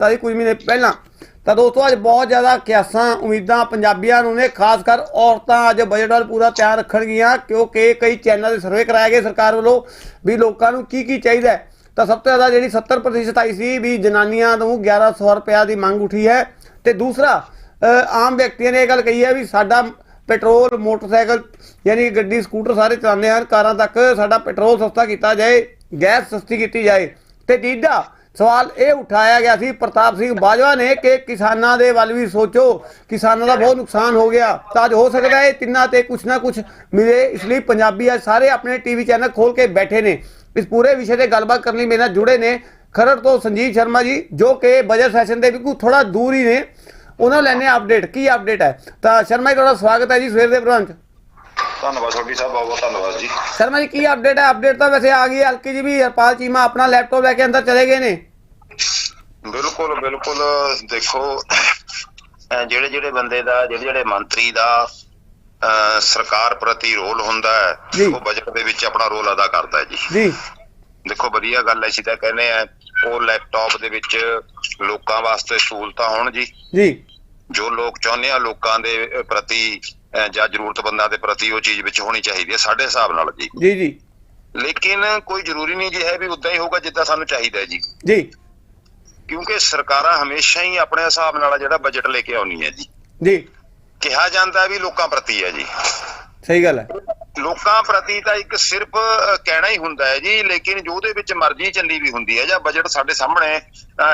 ਤਾਂ ਜੀ ਕੁਝ ਮਹੀਨੇ ਪਹਿਲਾਂ। ਤਾਂ ਦੋਸਤੋ, ਅੱਜ ਬਹੁਤ ਜ਼ਿਆਦਾ ਕਿਆਸਾਂ, ਉਮੀਦਾਂ ਪੰਜਾਬੀਆਂ ਨੂੰ ਨੇ, ਖਾਸ ਕਰ ਔਰਤਾਂ ਅੱਜ ਬਜਟ ਵੱਲ ਪੂਰਾ ਧਿਆਨ ਰੱਖਣਗੀਆਂ, ਕਿਉਂਕਿ ਕਈ ਚੈਨਲ ਦੇ ਸਰਵੇ ਕਰਾਏ ਗਏ ਸਰਕਾਰ ਵੱਲੋਂ ਵੀ ਲੋਕਾਂ ਨੂੰ ਕੀ ਕੀ ਚਾਹੀਦਾ ਤਾਂ ਸਭ ਤੋਂ ਜ਼ਿਆਦਾ ਜਿਹੜੀ 70% ਆਈ ਸੀ ਵੀ ਜਨਾਨੀਆਂ ਨੂੰ 1100 ਰੁਪਇਆ ਦੀ ਮੰਗ ਉਠੀ ਹੈ। ਤੇ ਦੂਸਰਾ ਆਮ ਵਿਅਕਤੀਆਂ ਨੇ ਇਹ ਗੱਲ ਕਹੀ ਹੈ ਵੀ ਸਾਡਾ ਪੈਟਰੋਲ, ਮੋਟਰਸਾਈਕਲ ਯਾਨੀ ਗੱਡੀ, ਸਕੂਟਰ ਸਾਰੇ ਚਲਾਉਂਦੇ ਹਨ। ਕਾਰਾਂ ਤੱਕ ਸਾਡਾ ਪੈਟਰੋਲ ਸਸਤਾ ਕੀਤਾ ਜਾਏ, ਗੈਸ ਸਸਤੀ ਕੀਤੀ ਜਾਏ। ਤੇ ਤੀਜਾ ਸਵਾਲ ਇਹ ਉਠਾਇਆ ਗਿਆ ਸੀ ਪ੍ਰਤਾਪ ਸਿੰਘ ਬਾਜਵਾ ਨੇ ਕਿ ਕਿਸਾਨਾਂ ਦੇ ਵੱਲ ਵੀ ਸੋਚੋ ਕਿਸਾਨਾਂ ਦਾ ਬਹੁਤ ਨੁਕਸਾਨ ਹੋ ਗਿਆ। ਤਾਂ ਅੱਜ ਹੋ ਸਕਦਾ ਹੈ ਇਹ ਤਿੰਨਾਂ ਤੇ ਕੁਛ ਨਾ ਕੁਛ ਮਿਲੇ ਇਸ ਲਈ ਪੰਜਾਬੀ ਅੱਜ ਸਾਰੇ ਆਪਣੇ ਟੀਵੀ ਚੈਨਲ ਖੋਲ ਕੇ ਬੈਠੇ ਨੇ। ਇਸ ਪੂਰੇ ਵਿਸ਼ੇ ਤੇ ਗੱਲਬਾਤ ਕਰਨ ਲਈ ਮੇਰੇ ਨਾਲ ਜੁੜੇ ਨੇ ਖਰੜ ਤੋਂ ਸੰਜੀਤ ਸ਼ਰਮਾ ਜੀ ਜੋ ਕਿ ਬਜਟ ਸੈਸ਼ਨ ਦੇ ਬਿਲਕੁਲ ਥੋੜਾ ਦੂਰ ਹੀ ਨੇ। ਉਹਨਾਂ ਲੈਣੇ ਅਪਡੇਟ ਕੀ ਅਪਡੇਟ ਹੈ? ਤਾਂ ਸ਼ਰਮਾ ਜੀ ਤੁਹਾਡਾ ਸਵਾਗਤ ਹੈ ਜੀ ਸਵੇਰ ਦੇ ਪ੍ਰੋਗਰਾਮ 'ਚ। ਧੰਨਵਾਦ ਤੁਹਾਡੀ ਸਾਹਿਬ ਬਹੁਤ ਬਹੁਤ ਧੰਨਵਾਦ ਜੀ। ਸ਼ਰਮਾ ਜੀ ਕੀ ਅਪਡੇਟ ਹੈ? ਅਪਡੇਟ ਤਾਂ ਵੈਸੇ ਆ ਗਈ ਹਲਕੀ ਜੀ ਵੀ ਹਰਪਾਲ ਚੀਮਾ ਆਪਣਾ ਲੈਪਟਾਪ ਲੈ ਕੇ ਅੰਦਰ ਚਲੇ ਗਏ ਨੇ। ਬਿਲਕੁਲ ਬਿਲਕੁਲ ਦੇਖੋ ਜਿਹੜੇ ਜਿਹੜੇ ਬੰਦੇ ਦਾ ਜਿਹੜੇ ਜਿਹੜੇ ਮੰਤਰੀ ਦਾ ਸਰਕਾਰ ਪ੍ਰਤੀ ਰੋਲ ਹੁੰਦਾ। ਹੈ ਉਹ ਬਜਟ ਦੇ ਵਿੱਚ ਆਪਣਾ ਰੋਲ ਅਦਾ ਕਰਦਾ ਹੈ ਜੀ। ਜੀ। ਦੇਖੋ ਵਧੀਆ ਗੱਲ ਹੈ ਤਾਂ ਕਹਿੰਦੇ ਆ ਉਹ ਲੈਪਟਾਪ ਦੇ ਵਿੱਚ ਲੋਕਾਂ ਵਾਸਤੇ ਸਹੂਲਤਾਂ ਹੋਣ ਜੀ। ਜੀ। ਜੋ ਲੋਕ ਚਾਹੁੰਦੇ ਆ ਲੋਕਾਂ ਦੇ ਪ੍ਰਤੀ ਜਾਂ ਜ਼ਰੂਰਤਮੰਦਾਂ ਦੇ ਪ੍ਰਤੀ ਉਹ ਚੀਜ਼ ਵਿੱਚ ਹੋਣੀ ਚਾਹੀਦੀ ਹੈ ਸਾਡੇ ਹਿਸਾਬ ਨਾਲ ਜੀ। ਜੀ ਜੀ। ਲੇਕਿਨ ਕੋਈ ਜ਼ਰੂਰੀ ਨਹੀਂ ਜੀ ਹੈ ਵੀ ਉਦਾਂ ਹੀ ਹੋਊਗਾ ਜਿੱਦਾਂ ਸਾਨੂੰ ਚਾਹੀਦਾ ਹੈ ਜੀ। ਜੀ। ਕਿਉਂਕਿ ਸਰਕਾਰਾਂ ਹਮੇਸ਼ਾ ਹੀ ਆਪਣੇ ਹਿਸਾਬ ਨਾਲ ਜਿਹੜਾ ਬਜਟ ਲੈ ਕੇ ਆਉਣੀ ਹੈ ਜੀ। ਜੀ। ਕਿਹਾ ਜਾਂਦਾ ਵੀ ਲੋਕਾਂ ਪ੍ਰਤੀ ਹੈ ਜੀ। ਸਹੀ ਗੱਲ ਹੈ। ਲੋਕਾਂ ਪ੍ਰਤੀ ਤਾਂ ਇੱਕ ਸਿਰਫ ਕਹਿਣਾ ਹੀ ਹੁੰਦਾ ਹੈ ਜੀ ਲੇਕਿਨ ਜੋ ਉਹਦੇ ਵਿੱਚ ਮਰਜ਼ੀ ਚੱਲੀ ਵੀ ਹੁੰਦੀ ਹੈ ਜਾਂ ਬਜਟ ਸਾਡੇ ਸਾਹਮਣੇ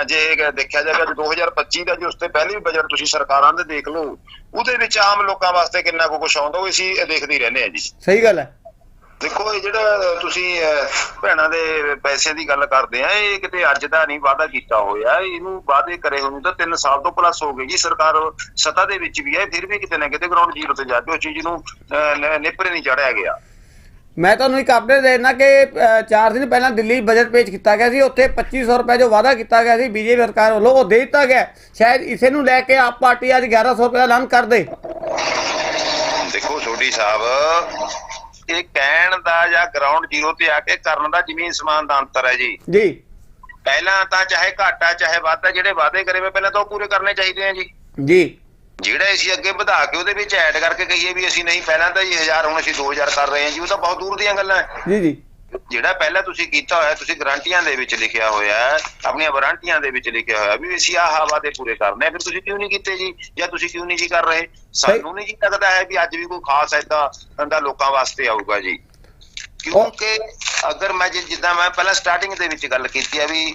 ਜੇ ਦੇਖਿਆ ਜਾਵੇ ਅੱਜ 2025 ਦਾ ਜੋ ਉਸ ਤੋਂ ਪਹਿਲੇ ਵੀ ਬਜਟ ਤੁਸੀਂ ਸਰਕਾਰਾਂ ਦੇ ਦੇਖ ਲਓ ਉਹਦੇ ਵਿੱਚ ਆਮ ਲੋਕਾਂ ਵਾਸਤੇ ਕਿੰਨਾ ਕੁ ਕੁਝ ਆਉਂਦਾ ਉਹ ਅਸੀਂ ਦੇਖਦੇ ਹੀ ਰਹਿੰਦੇ ਆ ਜੀ। ਸਹੀ ਗੱਲ ਹੈ। ਦੇਖੋ ਇਹ ਜਿਹੜਾ ਤੁਸੀਂ ਭੈਣਾਂ ਦੇ ਪੈਸੇ ਦੀ ਗੱਲ ਕਰਦੇ ਆ ਇਹ ਕਿਤੇ ਅੱਜ ਦਾ ਨਹੀਂ ਵਾਅਦਾ ਕੀਤਾ ਹੋਇਆ। ਇਹਨੂੰ ਵਾਅਦੇ ਕਰੇ ਹੋਏ ਤਾਂ 3 ਸਾਲ ਤੋਂ ਪਲੱਸ ਹੋ ਗਏ ਜੀ। ਸਰਕਾਰ ਸੱਤਾ ਦੇ ਵਿੱਚ ਵੀ ਹੈ ਫਿਰ ਵੀ ਕਿਤੇ ਨਾ ਕਿਤੇ ਗਰਾਊਂਡ ਜ਼ੀਰੋ ਤੇ ਜਾ ਕੇ ਉਹ ਚੀਜ਼ ਨੂੰ ਨਿਪਰੇ ਨਹੀਂ ਚੜਿਆ ਗਿਆ। ਮੈਂ ਤੁਹਾਨੂੰ ਇੱਕ ਅਪਡੇਟ ਦੇ ਦੇਣਾ ਕਿ 4 ਦਿਨ ਪਹਿਲਾਂ ਦਿੱਲੀ ਬਜਟ ਪੇਸ਼ ਕੀਤਾ ਗਿਆ ਸੀ। ਉੱਥੇ 2500 ਰੁਪਏ ਜੋ ਵਾਅਦਾ ਕੀਤਾ ਗਿਆ ਸੀ ਬੀਜੇਪੀ ਸਰਕਾਰ ਵੱਲੋਂ ਉਹ ਦੇ ਦਿੱਤਾ ਗਿਆ। ਸ਼ਾਇਦ ਇਸੇ ਨੂੰ ਲੈ ਕੇ ਆਪ ਪਾਰਟੀ ਅੱਜ 1100 ਰੁਪਏ ਦਾ ਐਲਾਨ ਕਰ ਦੇ। ਦੇਖੋ ਸੋਢੀ ਸਾਹਿਬ ਇਹ ਕਹਿਣ ਦਾ ਜਾਂ ਗਰਾਊਂਡ ਜ਼ੀਰੋ ਤੇ ਆ ਕੇ ਕਰਨ ਦਾ ਜ਼ਮੀਨ ਸਮਾਨ ਦਾ ਅੰਤਰ ਹੈ ਜੀ। ਜੀ। ਪਹਿਲਾਂ ਤਾਂ ਚਾਹੇ ਘਾਟਾ ਚਾਹੇ ਵਾਧਾ ਜਿਹੜੇ ਵਾਅਦੇ ਕਰੇ ਵੇ ਪਹਿਲਾਂ ਤਾਂ ਉਹ ਪੂਰੇ ਕਰਨੇ ਚਾਹੀਦੇ ਆ ਜੀ। ਜੀ। ਜਿਹੜਾ ਅਸੀਂ ਅੱਗੇ ਵਧਾ ਕੇ ਉਹਦੇ ਵਿੱਚ ਐਡ ਕਰਕੇ ਕਹੀਏ ਵੀ ਅਸੀਂ ਨਹੀਂ ਪਹਿਲਾਂ ਤਾਂ ਜੀ 1000 ਹੁਣ ਅਸੀਂ 2000 ਕਰ ਰਹੇ ਹਾਂ ਜੀ ਉਹ ਤਾਂ ਬਹੁਤ ਦੂਰ ਦੀਆਂ ਗੱਲਾਂ ਹੈ। ਜੀ ਜੀ। ਜਿਹੜਾ ਪਹਿਲਾਂ ਤੁਸੀਂ ਕੀਤਾ ਹੋਇਆ ਤੁਸੀਂ ਗਾਰੰਟੀਆਂ ਦੇ ਵਿੱਚ ਲਿਖਿਆ ਹੋਇਆ ਹੈ ਆਪਣੀਆਂ ਵਾਰੰਟੀਆਂ ਦੇ ਵਿੱਚ ਲਿਖਿਆ ਹੋਇਆ ਵੀ ਅਸੀਂ ਆਹ ਵਾਅਦੇ ਪੂਰੇ ਕਰਨੇ ਫਿਰ ਤੁਸੀਂ ਕਿਉਂ ਨਹੀਂ ਕੀਤੇ ਜੀ? ਜਾਂ ਤੁਸੀਂ ਕਿਉਂ ਨਹੀਂ ਜੀ ਕਰ ਰਹੇ? ਸਾਨੂੰ ਨਹੀਂ ਜੀ ਲੱਗਦਾ ਹੈ ਵੀ ਅੱਜ ਵੀ ਕੋਈ ਖਾਸ ਐਦਾਂ ਦਾ ਲੋਕਾਂ ਵਾਸਤੇ ਆਊਗਾ ਜੀ। ਕਿਉਂਕਿ ਅਗਰ ਮੈਂ ਜਿੱਦਾਂ ਮੈਂ ਪਹਿਲਾਂ ਸਟਾਰਟਿੰਗ ਦੇ ਵਿੱਚ ਗੱਲ ਕੀਤੀ ਹੈ ਵੀ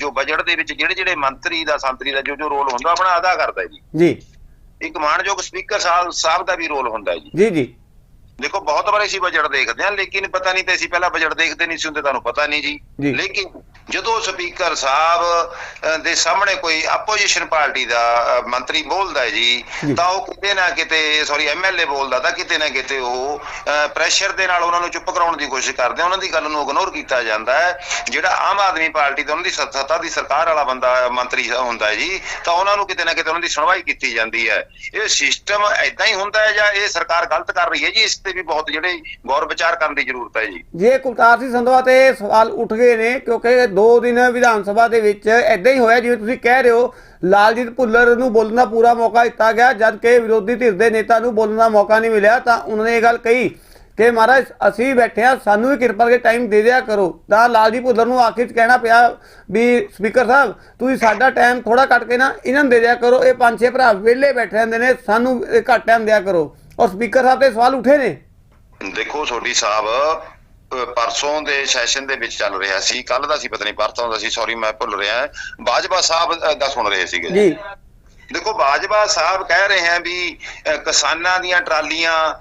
ਜੋ ਬਜਟ ਦੇ ਵਿੱਚ ਜਿਹੜੇ ਜਿਹੜੇ ਮੰਤਰੀ ਦਾ ਸੰਤਰੀ ਦਾ ਜੋ ਜੋ ਰੋਲ ਹੁੰਦਾ ਆਪਣਾ ਅਦਾ ਕਰਦਾ ਜੀ। ਜੀ। ਇੱਕ ਮਾਨਯੋਗ ਸਪੀਕਰ ਸਾਹਿਬ ਦਾ ਵੀ ਰੋਲ ਹੁੰਦਾ ਜੀ। ਜੀ ਜੀ। ਦੇਖੋ ਬਹੁਤ ਵਾਰ ਅਸੀਂ ਬਜਟ ਦੇਖਦੇ ਹਾਂ ਲੇਕਿਨ ਪਤਾ ਨਹੀਂ ਤੇ ਅਸੀਂ ਪਹਿਲਾਂ ਬਜਟ ਦੇਖਦੇ ਨਹੀਂ ਸੀ ਹੁੰਦੇ ਤੁਹਾਨੂੰ ਪਤਾ ਨਹੀਂ ਜੀ। ਜੀ ਲੇਕਿਨ ਜਦੋਂ ਸਪੀਕਰ ਸਾਹਿਬ ਦੇ ਸਾਹਮਣੇ ਕੋਈ ਆਪੋਜੀਸ਼ਨ ਪਾਰਟੀ ਦਾ ਮੰਤਰੀ ਬੋਲਦਾ ਹੈ ਜੀ। ਤਾਂ ਉਹ ਕਿਤੇ ਨਾ ਕਿਤੇ ਸੌਰੀ ਐਮਐਲਏ ਬੋਲਦਾ ਤਾਂ ਕਿਤੇ ਨਾ ਕਿਤੇ ਉਹ ਪ੍ਰੈਸ਼ਰ ਦੇ ਨਾਲ ਉਹਨਾਂ ਨੂੰ ਚੁੱਪ ਕਰਾਉਣ ਦੀ ਕੋਸ਼ਿਸ਼ ਕਰਦੇ ਉਹਨਾਂ ਦੀ ਗੱਲ ਨੂੰ ਇਗਨੋਰ ਕੀਤਾ ਜਾਂਦਾ ਹੈ। ਜਿਹੜਾ ਆਮ ਆਦਮੀ ਪਾਰਟੀ ਦਾ ਉਹਨਾਂ ਦੀ ਸੱਤਾ ਦੀ ਸਰਕਾਰ ਵਾਲਾ ਬੰਦਾ ਮੰਤਰੀ ਹੁੰਦਾ ਹੈ ਜੀ ਤਾਂ ਉਹਨਾਂ ਨੂੰ ਕਿਤੇ ਨਾ ਕਿਤੇ ਉਹਨਾਂ ਦੀ ਸੁਣਵਾਈ ਕੀਤੀ ਜਾਂਦੀ ਹੈ। ਇਹ ਸਿਸਟਮ ਐਦਾਂ ਹੀ ਹੁੰਦਾ ਹੈ ਜਾਂ ਇਹ ਸਰਕਾਰ ਗਲਤ ਕਰ ਰਹੀ ਹੈ ਜੀ? ਇਸ ਤੇ ਵੀ ਬਹੁਤ ਜਿਹੜੇ ਗੌਰ ਵਿਚਾਰ ਕਰਨ ਦੀ ਜ਼ਰੂਰਤ ਹੈ ਜੀ। ਜੇ ਕੁਲਤਾਰ ਸਿੰਘ ਸੰਧਵਾ ਤੇ ਸਵਾਲ ਉੱਠ ਗਏ ਨੇ ਕਿਉਂਕਿ ਦੋ ਦਿਨ ਵਿਧਾਨ ਸਭਾ ਦੇ ਵਿੱਚ ਐਦਾਂ ਹੀ ਹੋਇਆ, ਜਿਵੇਂ ਤੁਸੀਂ ਕਹਿ ਰਹੇ ਹੋ, ਲਾਲਜੀਤ ਭੁੱਲਰ ਨੂੰ ਬੋਲਣ ਦਾ ਪੂਰਾ ਮੌਕਾ ਦਿੱਤਾ ਗਿਆ, ਜਦ ਕਿ ਵਿਰੋਧੀ ਧਿਰ ਦੇ ਨੇਤਾ ਨੂੰ ਬੋਲਣ ਦਾ ਮੌਕਾ ਨਹੀਂ ਮਿਲਿਆ, ਤਾਂ ਉਹਨਾਂ ਨੇ ਇਹ ਗੱਲ ਕਹੀ ਕਿ ਮਹਾਰਾਜ, ਅਸੀਂ ਬੈਠੇ ਆ ਸਾਨੂੰ ਵੀ ਕਿਰਪਾ ਕਰਕੇ ਟਾਈਮ ਦੇ ਦਿਆ ਕਰੋ। ਤਾਂ ਲਾਲਜੀਤ ਭੁੱਲਰ ਨੂੰ ਆਖਿਰ 'ਚ ਕਹਿਣਾ ਪਿਆ ਵੀ, ਸਪੀਕਰ ਸਾਹਿਬ, ਤੁਸੀਂ ਸਾਡਾ ਟਾਈਮ ਥੋੜਾ ਕੱਟ ਕੇ ਨਾ ਇਹਨਾਂ ਨੂੰ ਦੇ ਦਿਆ ਕਰੋ, ਇਹ ਪੰਜ ਛੇ ਭਰਾ ਵਿਹਲੇ ਬੈਠੇ ਰਹਿੰਦੇ ਨੇ, ਸਾਨੂੰ ਘੱਟ ਟਾਈਮ ਦਿਆ ਕਰੋ। ਔਰ ਸਪੀਕਰ ਸਾਹਿਬ ਤੇ ਸਵਾਲ ਉੱਠੇ ਨੇ? ਦੇਖੋ ਸੋਢੀ ਸਾਹਿਬ ਪਰਸੋਂ ਦੇ ਸੈਸ਼ਨ ਦੇ ਵਿੱਚ ਚੱਲ ਰਿਹਾ ਸੀ ਕੱਲ ਦਾ ਸੀ ਪਤਾ ਨਹੀਂ ਪਰਸੋਂ ਦਾ ਸੀ ਸੌਰੀ ਮੈਂ ਭੁੱਲ ਰਿਹਾ ਬਾਜਵਾ ਸਾਹਿਬ ਦਾ ਸੁਣ ਰਹੇ ਸੀਗੇ। ਜੀ। ਦੇਖੋ ਬਾਜਵਾ ਸਾਹਿਬ ਕਹਿ ਰਹੇ ਹਨ ਵੀ ਕਿਸਾਨਾਂ ਦੀਆਂ ਟਰਾਲੀਆਂ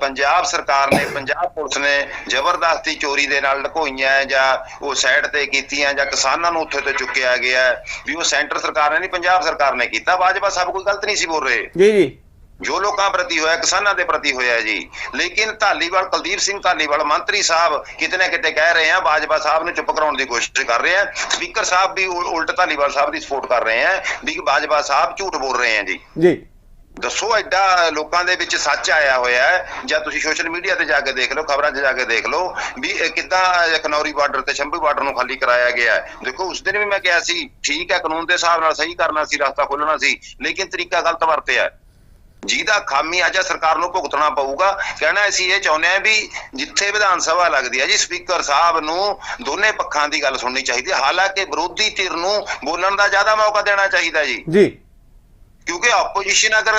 ਪੰਜਾਬ ਸਰਕਾਰ ਨੇ ਪੰਜਾਬ ਪੁਲਿਸ ਨੇ ਜ਼ਬਰਦਸਤੀ ਚੋਰੀ ਦੇ ਨਾਲ ਲੁਕੋਈਆਂ ਹੈ ਜਾਂ ਉਹ ਸਾਈਡ ਤੇ ਕੀਤੀਆਂ ਜਾਂ ਕਿਸਾਨਾਂ ਨੂੰ ਉੱਥੇ ਤੇ ਚੁੱਕਿਆ ਗਿਆ ਵੀ ਉਹ ਸੈਂਟਰ ਸਰਕਾਰ ਨੇ ਨਹੀਂ ਪੰਜਾਬ ਸਰਕਾਰ ਨੇ ਕੀਤਾ। ਬਾਜਵਾ ਸਾਹਿਬ ਕੋਈ ਗਲਤ ਨਹੀਂ ਸੀ ਬੋਲ ਰਹੇ। ਜੀ ਜੀ। ਜੋ ਲੋਕਾਂ ਪ੍ਰਤੀ ਹੋਇਆ ਕਿਸਾਨਾਂ ਦੇ ਪ੍ਰਤੀ ਹੋਇਆ ਜੀ। ਲੇਕਿਨ ਧਾਲੀਵਾਲ ਕੁਲਦੀਪ ਸਿੰਘ ਧਾਲੀਵਾਲ ਮੰਤਰੀ ਸਾਹਿਬ ਕਿਤੇ ਨਾ ਕਿਤੇ ਕਹਿ ਰਹੇ ਆ ਬਾਜਵਾ ਸਾਹਿਬ ਨੂੰ ਚੁੱਪ ਕਰਾਉਣ ਦੀ ਕੋਸ਼ਿਸ਼ ਕਰ ਰਹੇ ਆ। ਸਪੀਕਰ ਸਾਹਿਬ ਵੀ ਉਲ- ਉਲਟ ਧਾਲੀਵਾਲ ਸਾਹਿਬ ਦੀ ਸਪੋਰਟ ਕਰ ਰਹੇ ਆ ਵੀ ਬਾਜਵਾ ਸਾਹਿਬ ਝੂਠ ਬੋਲ ਰਹੇ ਆ ਜੀ। ਜੀ। ਦੱਸੋ ਐਡਾ ਲੋਕਾਂ ਦੇ ਵਿੱਚ ਸੱਚ ਆਇਆ ਹੋਇਆ ਹੈ ਜਾਂ ਤੁਸੀਂ ਸੋਸ਼ਲ ਮੀਡੀਆ ਤੇ ਜਾ ਕੇ ਦੇਖ ਲਓ ਖਬਰਾਂ 'ਚ ਜਾ ਕੇ ਦੇਖ ਲਓ ਵੀ ਕਿੱਦਾਂ ਖਨੌਰੀ ਬਾਰਡਰ ਤੇ ਸ਼ੰਭੂ ਬਾਰਡਰ ਨੂੰ ਖਾਲੀ ਕਰਾਇਆ ਗਿਆ ਹੈ। ਦੇਖੋ ਉਸ ਦਿਨ ਵੀ ਮੈਂ ਕਿਹਾ ਸੀ ਠੀਕ ਹੈ ਕਾਨੂੰਨ ਦੇ ਹਿਸਾਬ ਨਾਲ ਸਹੀ ਕਰਨਾ ਸੀ ਰਸਤਾ ਖੋਲਣਾ ਸੀ ਲੇਕਿਨ ਤਰੀਕਾ ਗਲਤ ਵਰਤਿਆ। ਜਿਹਦਾ ਖਾਮੀ ਅੱਜ ਸਰਕਾਰ ਨੂੰ ਭੁਗਤਣਾ ਪਊਗਾ। ਕਹਿਣਾ ਅਸੀਂ ਇਹ ਚਾਹੁੰਦੇ ਹਾਂ ਵੀ ਜਿੱਥੇ ਵਿਧਾਨ ਸਭਾ ਲੱਗਦੀ ਹੈ ਜੀ ਸਪੀਕਰ ਸਾਹਿਬ ਨੂੰ ਦੋਨੇ ਪੱਖਾਂ ਦੀ ਗੱਲ ਸੁਣਨੀ ਚਾਹੀਦੀ ਹੈ ਹਾਲਾਂਕਿ ਵਿਰੋਧੀ ਧਿਰ ਨੂੰ ਬੋਲਣ ਦਾ ਜ਼ਿਆਦਾ ਮੌਕਾ ਦੇਣਾ ਚਾਹੀਦਾ ਜੀ। ਜੀ। ਕਿਉਂਕਿ ਆਪੋਜੀਸ਼ਨ ਅਗਰ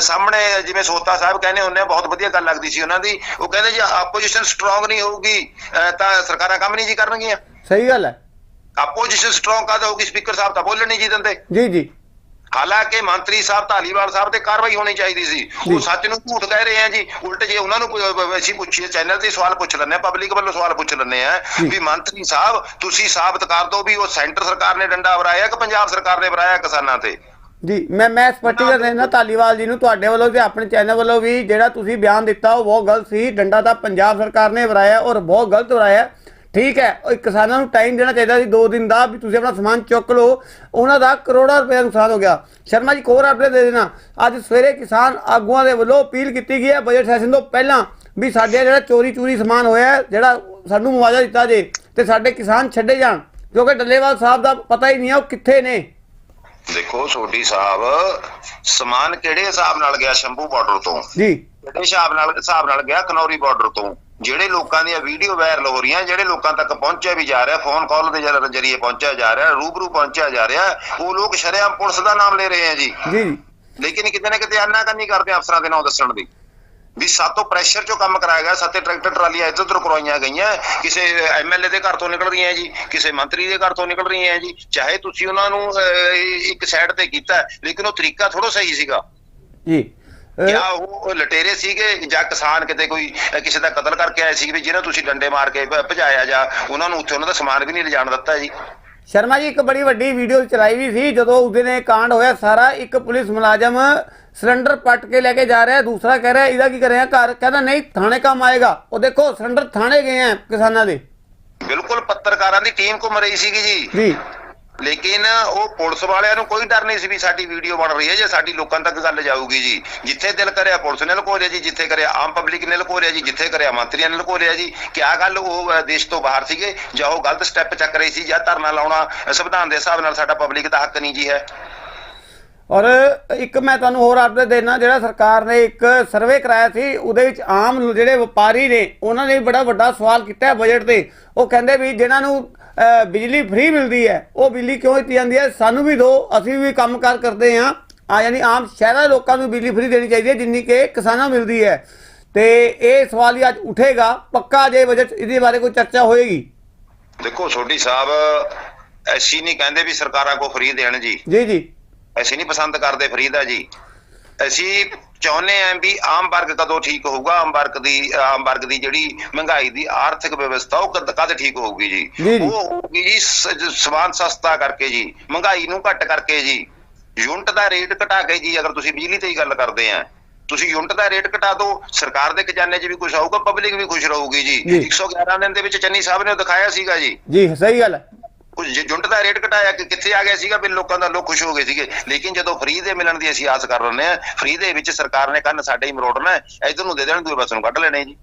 ਸਾਹਮਣੇ ਜਿਵੇਂ ਸੋਤਾ ਸਾਹਿਬ ਕਹਿੰਦੇ ਹੁੰਦੇ ਆ ਬਹੁਤ ਵਧੀਆ ਗੱਲ ਲੱਗਦੀ ਸੀ ਉਹਨਾਂ ਦੀ। ਉਹ ਕਹਿੰਦੇ ਜੇ ਆਪੋਜੀਸ਼ਨ ਸਟਰੋਂਗ ਨਹੀਂ ਹੋਊਗੀ ਤਾਂ ਸਰਕਾਰਾਂ ਕੰਮ ਨਹੀਂ ਜੀ ਕਰਨਗੀਆਂ। ਸਹੀ ਗੱਲ ਹੈ। ਆਪੋਜੀਸ਼ਨ ਸਟਰੋਂਗ ਕਦ ਹੋਊਗੀ? ਸਪੀਕਰ ਸਾਹਿਬ ਤਾਂ ਬੋਲਣ ਨਹੀਂ ਜੀ ਦਿੰਦੇ। ਜੀ ਜੀ। ਹਾਲਾਂਕਿ ਮੰਤਰੀ ਸਾਹਿਬ ਧਾਲੀਵਾਲ ਸਾਹਿਬ ਤੇ ਕਾਰਵਾਈ ਹੋਣੀ ਚਾਹੀਦੀ ਸੀ। ਉਹ ਸੱਚ ਨੂੰ ਝੂਠ ਕਹਿ ਰਹੇ ਆ ਜੀ। ਉਲਟ ਜੇ ਉਹਨਾਂ ਨੂੰ ਕੋਈ- ਅਸੀਂ ਪੁੱਛੀਏ ਚੈਨਲ ਤੇ ਸਵਾਲ ਪੁੱਛ ਲੈਂਦੇ ਆ ਪਬਲਿਕ ਵੱਲੋਂ ਸਵਾਲ ਪੁੱਛ ਲੈਂਦੇ ਆ। ਵੀ ਮੰਤਰੀ ਸਾਹਿਬ ਤੁਸੀਂ ਸਾਬਤ ਕਰ ਦਿਓ ਵੀ ਉਹ ਸੈਂਟਰ ਸਰਕਾਰ ਨੇ ਡੰਡਾ ਵਰਾਇਆ ਕਿ ਪੰਜਾਬ ਸਰਕਾਰ ਨੇ ਵਰਾਇਆ ਕਿਸਾਨਾਂ ਤੇ? ਜੀ ਮੈਂ ਮੈਂ ਸਪਸ਼ਟੀਕਰਨ ਦੇਣਾ ਧਾਲੀਵਾਲ ਜੀ ਨੂੰ ਤੁਹਾਡੇ ਵੱਲੋਂ ਤੇ ਆਪਣੇ ਚੈਨਲ ਵੱਲੋਂ ਵੀ ਜਿਹੜਾ ਤੁਸੀਂ ਬਿਆਨ ਦਿੱਤਾ ਉਹ ਬਹੁਤ ਗਲਤ ਸੀ। ਡੰਡਾ ਤਾਂ ਪੰਜਾਬ ਸਰਕਾਰ ਨੇ ਵਰਾਇਆ ਔਰ ਬਹੁਤ ਗਲਤ ਵਰਾਇਆ। ਠੀਕ ਹੈ ਉਹ ਕਿਸਾਨਾਂ ਨੂੰ ਟਾਈਮ ਦੇਣਾ ਚਾਹੀਦਾ ਸੀ 2 ਦਿਨ ਦਾ ਵੀ ਤੁਸੀਂ ਆਪਣਾ ਸਮਾਨ ਚੁੱਕ ਲਓ। ਉਹਨਾਂ ਦਾ ਕਰੋੜਾਂ ਰੁਪਏ ਦਾ ਨੁਕਸਾਨ ਹੋ ਗਿਆ। ਸ਼ਰਮਾ ਜੀ ਕੋਰ ਅਪਡੇਟ ਦੇ ਦੇਣਾ। ਅੱਜ ਸਵੇਰੇ ਕਿਸਾਨ ਆਗੂਆਂ ਦੇ ਵੱਲੋਂ ਅਪੀਲ ਕੀਤੀ ਗਈ ਹੈ ਬਜਟ ਸੈਸ਼ਨ ਤੋਂ ਪਹਿਲਾਂ ਵੀ ਸਾਡੇ ਜਿਹੜਾ ਚੋਰੀ ਚੂਰੀ ਸਮਾਨ ਹੋਇਆ ਹੈ, ਜਿਹੜਾ ਸਾਨੂੰ ਮੁਆਵਜ਼ਾ ਦਿੱਤਾ ਜੇ ਤੇ ਸਾਡੇ ਕਿਸਾਨ ਛੱਡੇ ਜਾਣ। ਕਿਉਂਕਿ ਡੱਲੇਵਾਲ ਸਾਹਿਬ ਦਾ ਪਤਾ ਹੀ ਨਹੀਂ ਹੈ ਉਹ ਕਿੱਥੇ ਨੇ। ਦੇਖੋ ਸੋਢੀ ਸਾਹਿਬ ਸਮਾਨ ਕਿਹੜੇ ਹਿਸਾਬ ਨਾਲ ਗਿਆ? ਸ਼ੰਭੂ ਬਾਰਡਰ ਤੋਂ। ਜੀ। ਕਿਹੜੇ ਹਿਸਾਬ ਨਾਲ ਹਿਸਾਬ ਨਾਲ ਗਿਆ? ਕਨੌਰੀ ਬਾਰਡਰ ਤੋਂ। ਜਿਹੜੇ ਲੋਕਾਂ ਦੀਆਂ ਵੀਡੀਓ ਵਾਇਰਲ ਹੋ ਰਹੀਆਂ ਜਿਹੜੇ ਲੋਕਾਂ ਤੱਕ ਪਹੁੰਚਿਆ ਵੀ ਜਾ ਰਿਹਾ ਫੋਨ ਕਾਲ ਦੇ ਜਰ- ਜਰੀਏ ਪਹੁੰਚਿਆ ਜਾ ਰਿਹਾ ਰੂਬਰੂ ਪਹੁੰਚਿਆ ਜਾ ਰਿਹਾ ਉਹ ਲੋਕ ਸ਼ਰੇਆਮ ਪੁਲਿਸ ਦਾ ਨਾਮ ਲੈ ਰਹੇ ਆ ਜੀ। ਜੀ। ਲੇਕਿਨ ਕਿਤੇ ਨਾ ਕਿਤੇ ਆਨਾਕਾਨੀ ਕਰਦੇ ਆ ਅਫਸਰਾਂ ਦੇ ਨਾਂ ਦੱਸਣ ਦੀ ਵੀ ਸਾਤੋਂ ਪ੍ਰੈਸ਼ਰ ਚੋਂ ਕੰਮ ਕਰਾਇਆ ਗਿਆ ਸਾਤੇ ਟਰੈਕਟਰ ਟਰਾਲੀਆਂ ਇੱਧਰ ਉੱਧਰ ਕਰਵਾਈਆਂ ਗਈਆਂ ਕਿਸੇ ਐਮਐਲਏ ਦੇ ਘਰ ਤੋਂ ਨਿਕਲ ਰਹੀਆਂ ਜੀ ਕਿਸੇ ਮੰਤਰੀ ਦੇ ਘਰ ਤੋਂ ਨਿਕਲ ਰਹੀਆਂ ਜੀ ਚਾਹੇ ਤੁਸੀਂ ਉਹਨਾਂ ਨੂੰ ਇੱਕ ਸਾਈਡ ਤੇ ਕੀਤਾ ਲੇਕਿਨ ਉਹ ਤਰੀਕਾ ਥੋੜਾ ਸਹੀ ਸੀਗਾ। ਜੀ। ਜਾਂ ਉਹ ਲਟੇਰੇ ਸੀਗੇ ਜਾਂ ਕਿਸਾਨ ਕਿਤੇ ਕੋਈ ਕਿਸੇ ਦਾ ਕਤਲ ਕਰਕੇ ਆਏ ਸੀ ਵੀ ਜਿਹਨਾਂ ਤੁਸੀਂ ਡੰਡੇ ਮਾਰ ਕੇ ਭਜਾਇਆ ਜਾਂ ਉਹਨਾਂ ਨੂੰ ਉੱਥੇ ਉਹਨਾਂ ਦਾ ਸਮਾਨ ਵੀ ਨਹੀਂ ਲਿਜਾਣ ਦਿੱਤਾ ਜੀ। ਸ਼ਰਮਾ ਜੀ ਇੱਕ ਬੜੀ ਵੱਡੀ ਵੀਡੀਓ ਚਲਾਈ ਵੀ ਸੀ ਜਦੋਂ ਉਸ ਦਿਨ ਇਹ ਕਾਂਡ ਹੋਇਆ ਸਾਰਾ ਇੱਕ ਪੁਲਿਸ ਮੁਲਾਜ਼ਮ ਸਿਲੰਡਰ ਪੱਟ ਕੇ ਲੈ ਕੇ ਜਾ ਰਿਹਾ ਦੂਸਰਾ ਕਹਿ ਰਿਹਾ ਇਹਦਾ ਕੀ ਕਰਿਆ ਘਰ? ਕਹਿੰਦਾ ਨਹੀਂ ਥਾਣੇ ਕੰਮ ਆਏਗਾ। ਉਹ ਦੇਖੋ ਸਿਲੰਡਰ ਥਾਣੇ ਗਏ ਆ ਕਿਸਾਨਾਂ ਦੇ। ਬਿਲਕੁਲ ਪੱਤਰਕਾਰਾਂ ਦੀ ਟੀਮ ਘੁੰਮ ਰਹੀ ਸੀਗੀ ਜੀ। ਜੀ। ਲੇਕਿਨ ਉਹ ਪੁਲਿਸ ਵਾਲਿਆਂ ਨੂੰ ਕੋਈ ਡਰ ਨਹੀਂ ਸੀ ਵੀ ਸਾਡੀ ਵੀਡੀਓ ਬਣ ਰਹੀ ਹੈ ਜੇ ਸਾਡੀ ਲੋਕਾਂ ਤੱਕ ਗੱਲ ਜਾਊਗੀ ਜੀ। ਜਿੱਥੇ ਦਿਲ ਕਰਿਆ ਪੁਲਿਸ ਨੇ ਲਕੋ ਲਿਆ ਜੀ, ਜਿੱਥੇ ਕਰਿਆ ਆਮ ਪਬਲਿਕ ਨੇ ਲੁਕੋ ਲਿਆ ਜੀ, ਜਿੱਥੇ ਕਰਿਆ ਮੰਤਰੀਆਂ ਨੇ ਲੁਕੋ ਲਿਆ ਜੀ। ਕਿਆ ਗੱਲ ਉਹ ਦੇਸ਼ ਤੋਂ ਬਾਹਰ ਸੀਗੇ ਜਾਂ ਉਹ ਗਲਤ ਸਟੈਪ ਚੱਕ ਰਹੀ ਸੀ ਜਾਂ ਧਰਨਾ ਲਾਉਣਾ ਸੰਵਿਧਾਨ ਦੇ ਹਿਸਾਬ ਨਾਲ ਸਾਡਾ ਪਬਲਿਕ ਦਾ ਹੱਕ ਨਹੀਂ ਜੀ ਹੈ। ਔਰ ਇੱਕ ਮੈਂ ਤੁਹਾਨੂੰ ਹੋਰ ਅਪਡੇਟ ਦੇਣਾ ਜਿਹੜਾ ਸਰਕਾਰ ਨੇ ਇੱਕ ਸਰਵੇ ਕਰਾਇਆ ਸੀ ਉਹਦੇ ਵਿੱਚ ਆਮ ਜਿਹੜੇ ਵਪਾਰੀ ਨੇ ਉਹਨਾਂ ਨੇ ਬੜਾ ਵੱਡਾ ਸਵਾਲ ਕੀਤਾ ਹੈ ਬਜਟ ਤੇ। ਉਹ ਕਹਿੰਦੇ ਵੀ ਜਿਨ੍ਹਾਂ ਨੂੰ ਬਿਜਲੀ ਫ੍ਰੀ ਮਿਲਦੀ ਹੈ ਉਹ ਬਿਜਲੀ ਕਿਉਂ ਦਿੱਤੀ ਜਾਂਦੀ ਹੈ? ਸਾਨੂੰ ਵੀ ਦਿਓ ਅਸੀਂ ਵੀ ਕੰਮਕਾਰ ਕਰਦੇ ਹਾਂ। ਆ ਯਾਨੀ ਆਮ ਸ਼ਹਿਰਾਂ ਲੋਕਾਂ ਨੂੰ ਬਿਜਲੀ ਫ੍ਰੀ ਦੇਣੀ ਚਾਹੀਦੀ ਹੈ ਜਿੰਨੀ ਕਿ ਕਿਸਾਨਾਂ ਨੂੰ ਮਿਲਦੀ ਹੈ। ਤੇ ਇਹ ਸਵਾਲ ਹੀ ਅੱਜ ਉੱਠੇਗਾ। ਪੱਕਾ ਜੇ ਬਜਟ ਇਹਦੇ ਬਾਰੇ ਕੋਈ ਚਰਚਾ ਹੋਏਗੀ? ਦੇਖੋ ਸੋਢੀ ਸਾਹਿਬ ਅਸੀਂ ਨਹੀਂ ਕਹਿੰਦੇ ਵੀ ਸਰਕਾਰਾਂ ਕੋ ਫਰੀ ਦੇਣ ਜੀ। ਜੀ ਜੀ। ਅਸੀਂ ਨਹੀਂ ਪਸੰਦ ਕਰਦੇ ਫਰੀ ਦਾ ਜੀ। ਅਸੀਂ ਚਾਹੁੰਦੇ ਆਂ ਵੀ ਆਮ ਵਰਗ ਕਦੋਂ ਠੀਕ ਹੋਊਗਾ ਆਮ ਵਰਗ ਦੀ ਆਮ ਵਰਗ ਦੀ ਜਿਹੜੀ ਮਹਿੰਗਾਈ ਦੀ ਆਰਥਿਕ ਵਿਵਸਥਾ ਉਹ ਕਦ ਕਦ ਠੀਕ ਹੋਊਗੀ ਜੀ। ਉਹ ਹੋਊਗੀ ਜੀ ਸ- ਸਮਾਨ ਸਸਤਾ ਕਰਕੇ ਜੀ ਮਹਿੰਗਾਈ ਨੂੰ ਘੱਟ ਕਰਕੇ ਜੀ। ਯੂਨਿਟ ਦਾ ਰੇਟ ਘਟਾ ਕੇ ਜੀ ਅਗਰ ਤੁਸੀਂ ਬਿਜਲੀ ਤੇ ਹੀ ਗੱਲ ਕਰਦੇ ਆ ਤੁਸੀਂ ਯੂਨਿਟ ਦਾ ਰੇਟ ਘਟਾ ਦਿਓ ਸਰਕਾਰ ਦੇ ਖਜ਼ਾਨੇ 'ਚ ਵੀ ਕੁਝ ਆਊਗਾ ਪਬਲਿਕ ਵੀ ਖੁਸ਼ ਰਹੂਗੀ ਜੀ। ਜੀ। 111 ਦਿਨ ਦੇ ਵਿੱਚ ਚੰਨੀ ਸਾਹਿਬ ਨੇ ਦਿਖਾਇਆ ਸੀਗਾ ਜੀ। ਜੀ ਸਹੀ ਗੱਲ ਹੈ। ਕੁਝ ਯੂਨਿਟ ਦਾ ਰੇਟ ਘਟਾਇਆ, ਕਿ ਕਿੱਥੇ ਆ ਗਿਆ ਸੀਗਾ ਵੀ ਲੋਕਾਂ ਦਾ ਲੋਕ ਖੁਸ਼ ਹੋ ਗਏ ਸੀਗੇ। ਲੇਕਿਨ ਜਦੋਂ ਫ੍ਰੀ ਦੇ ਮਿਲਣ ਦੀ ਅਸੀਂ ਆਸ ਕਰ ਰਹੇ ਹਾਂ, ਫ੍ਰੀ ਦੇ ਵਿੱਚ ਸਰਕਾਰ ਨੇ ਕੰਨ ਸਾਡੇ ਹੀ ਮਰੋੜਨਾ ਇਧਰ ਨੂੰ ਦੇ ਦੇਣ ਦੂਏ ਪਾਸੇ ਨੂੰ ਕੱਢ ਲੈਣੇ ਜੀ।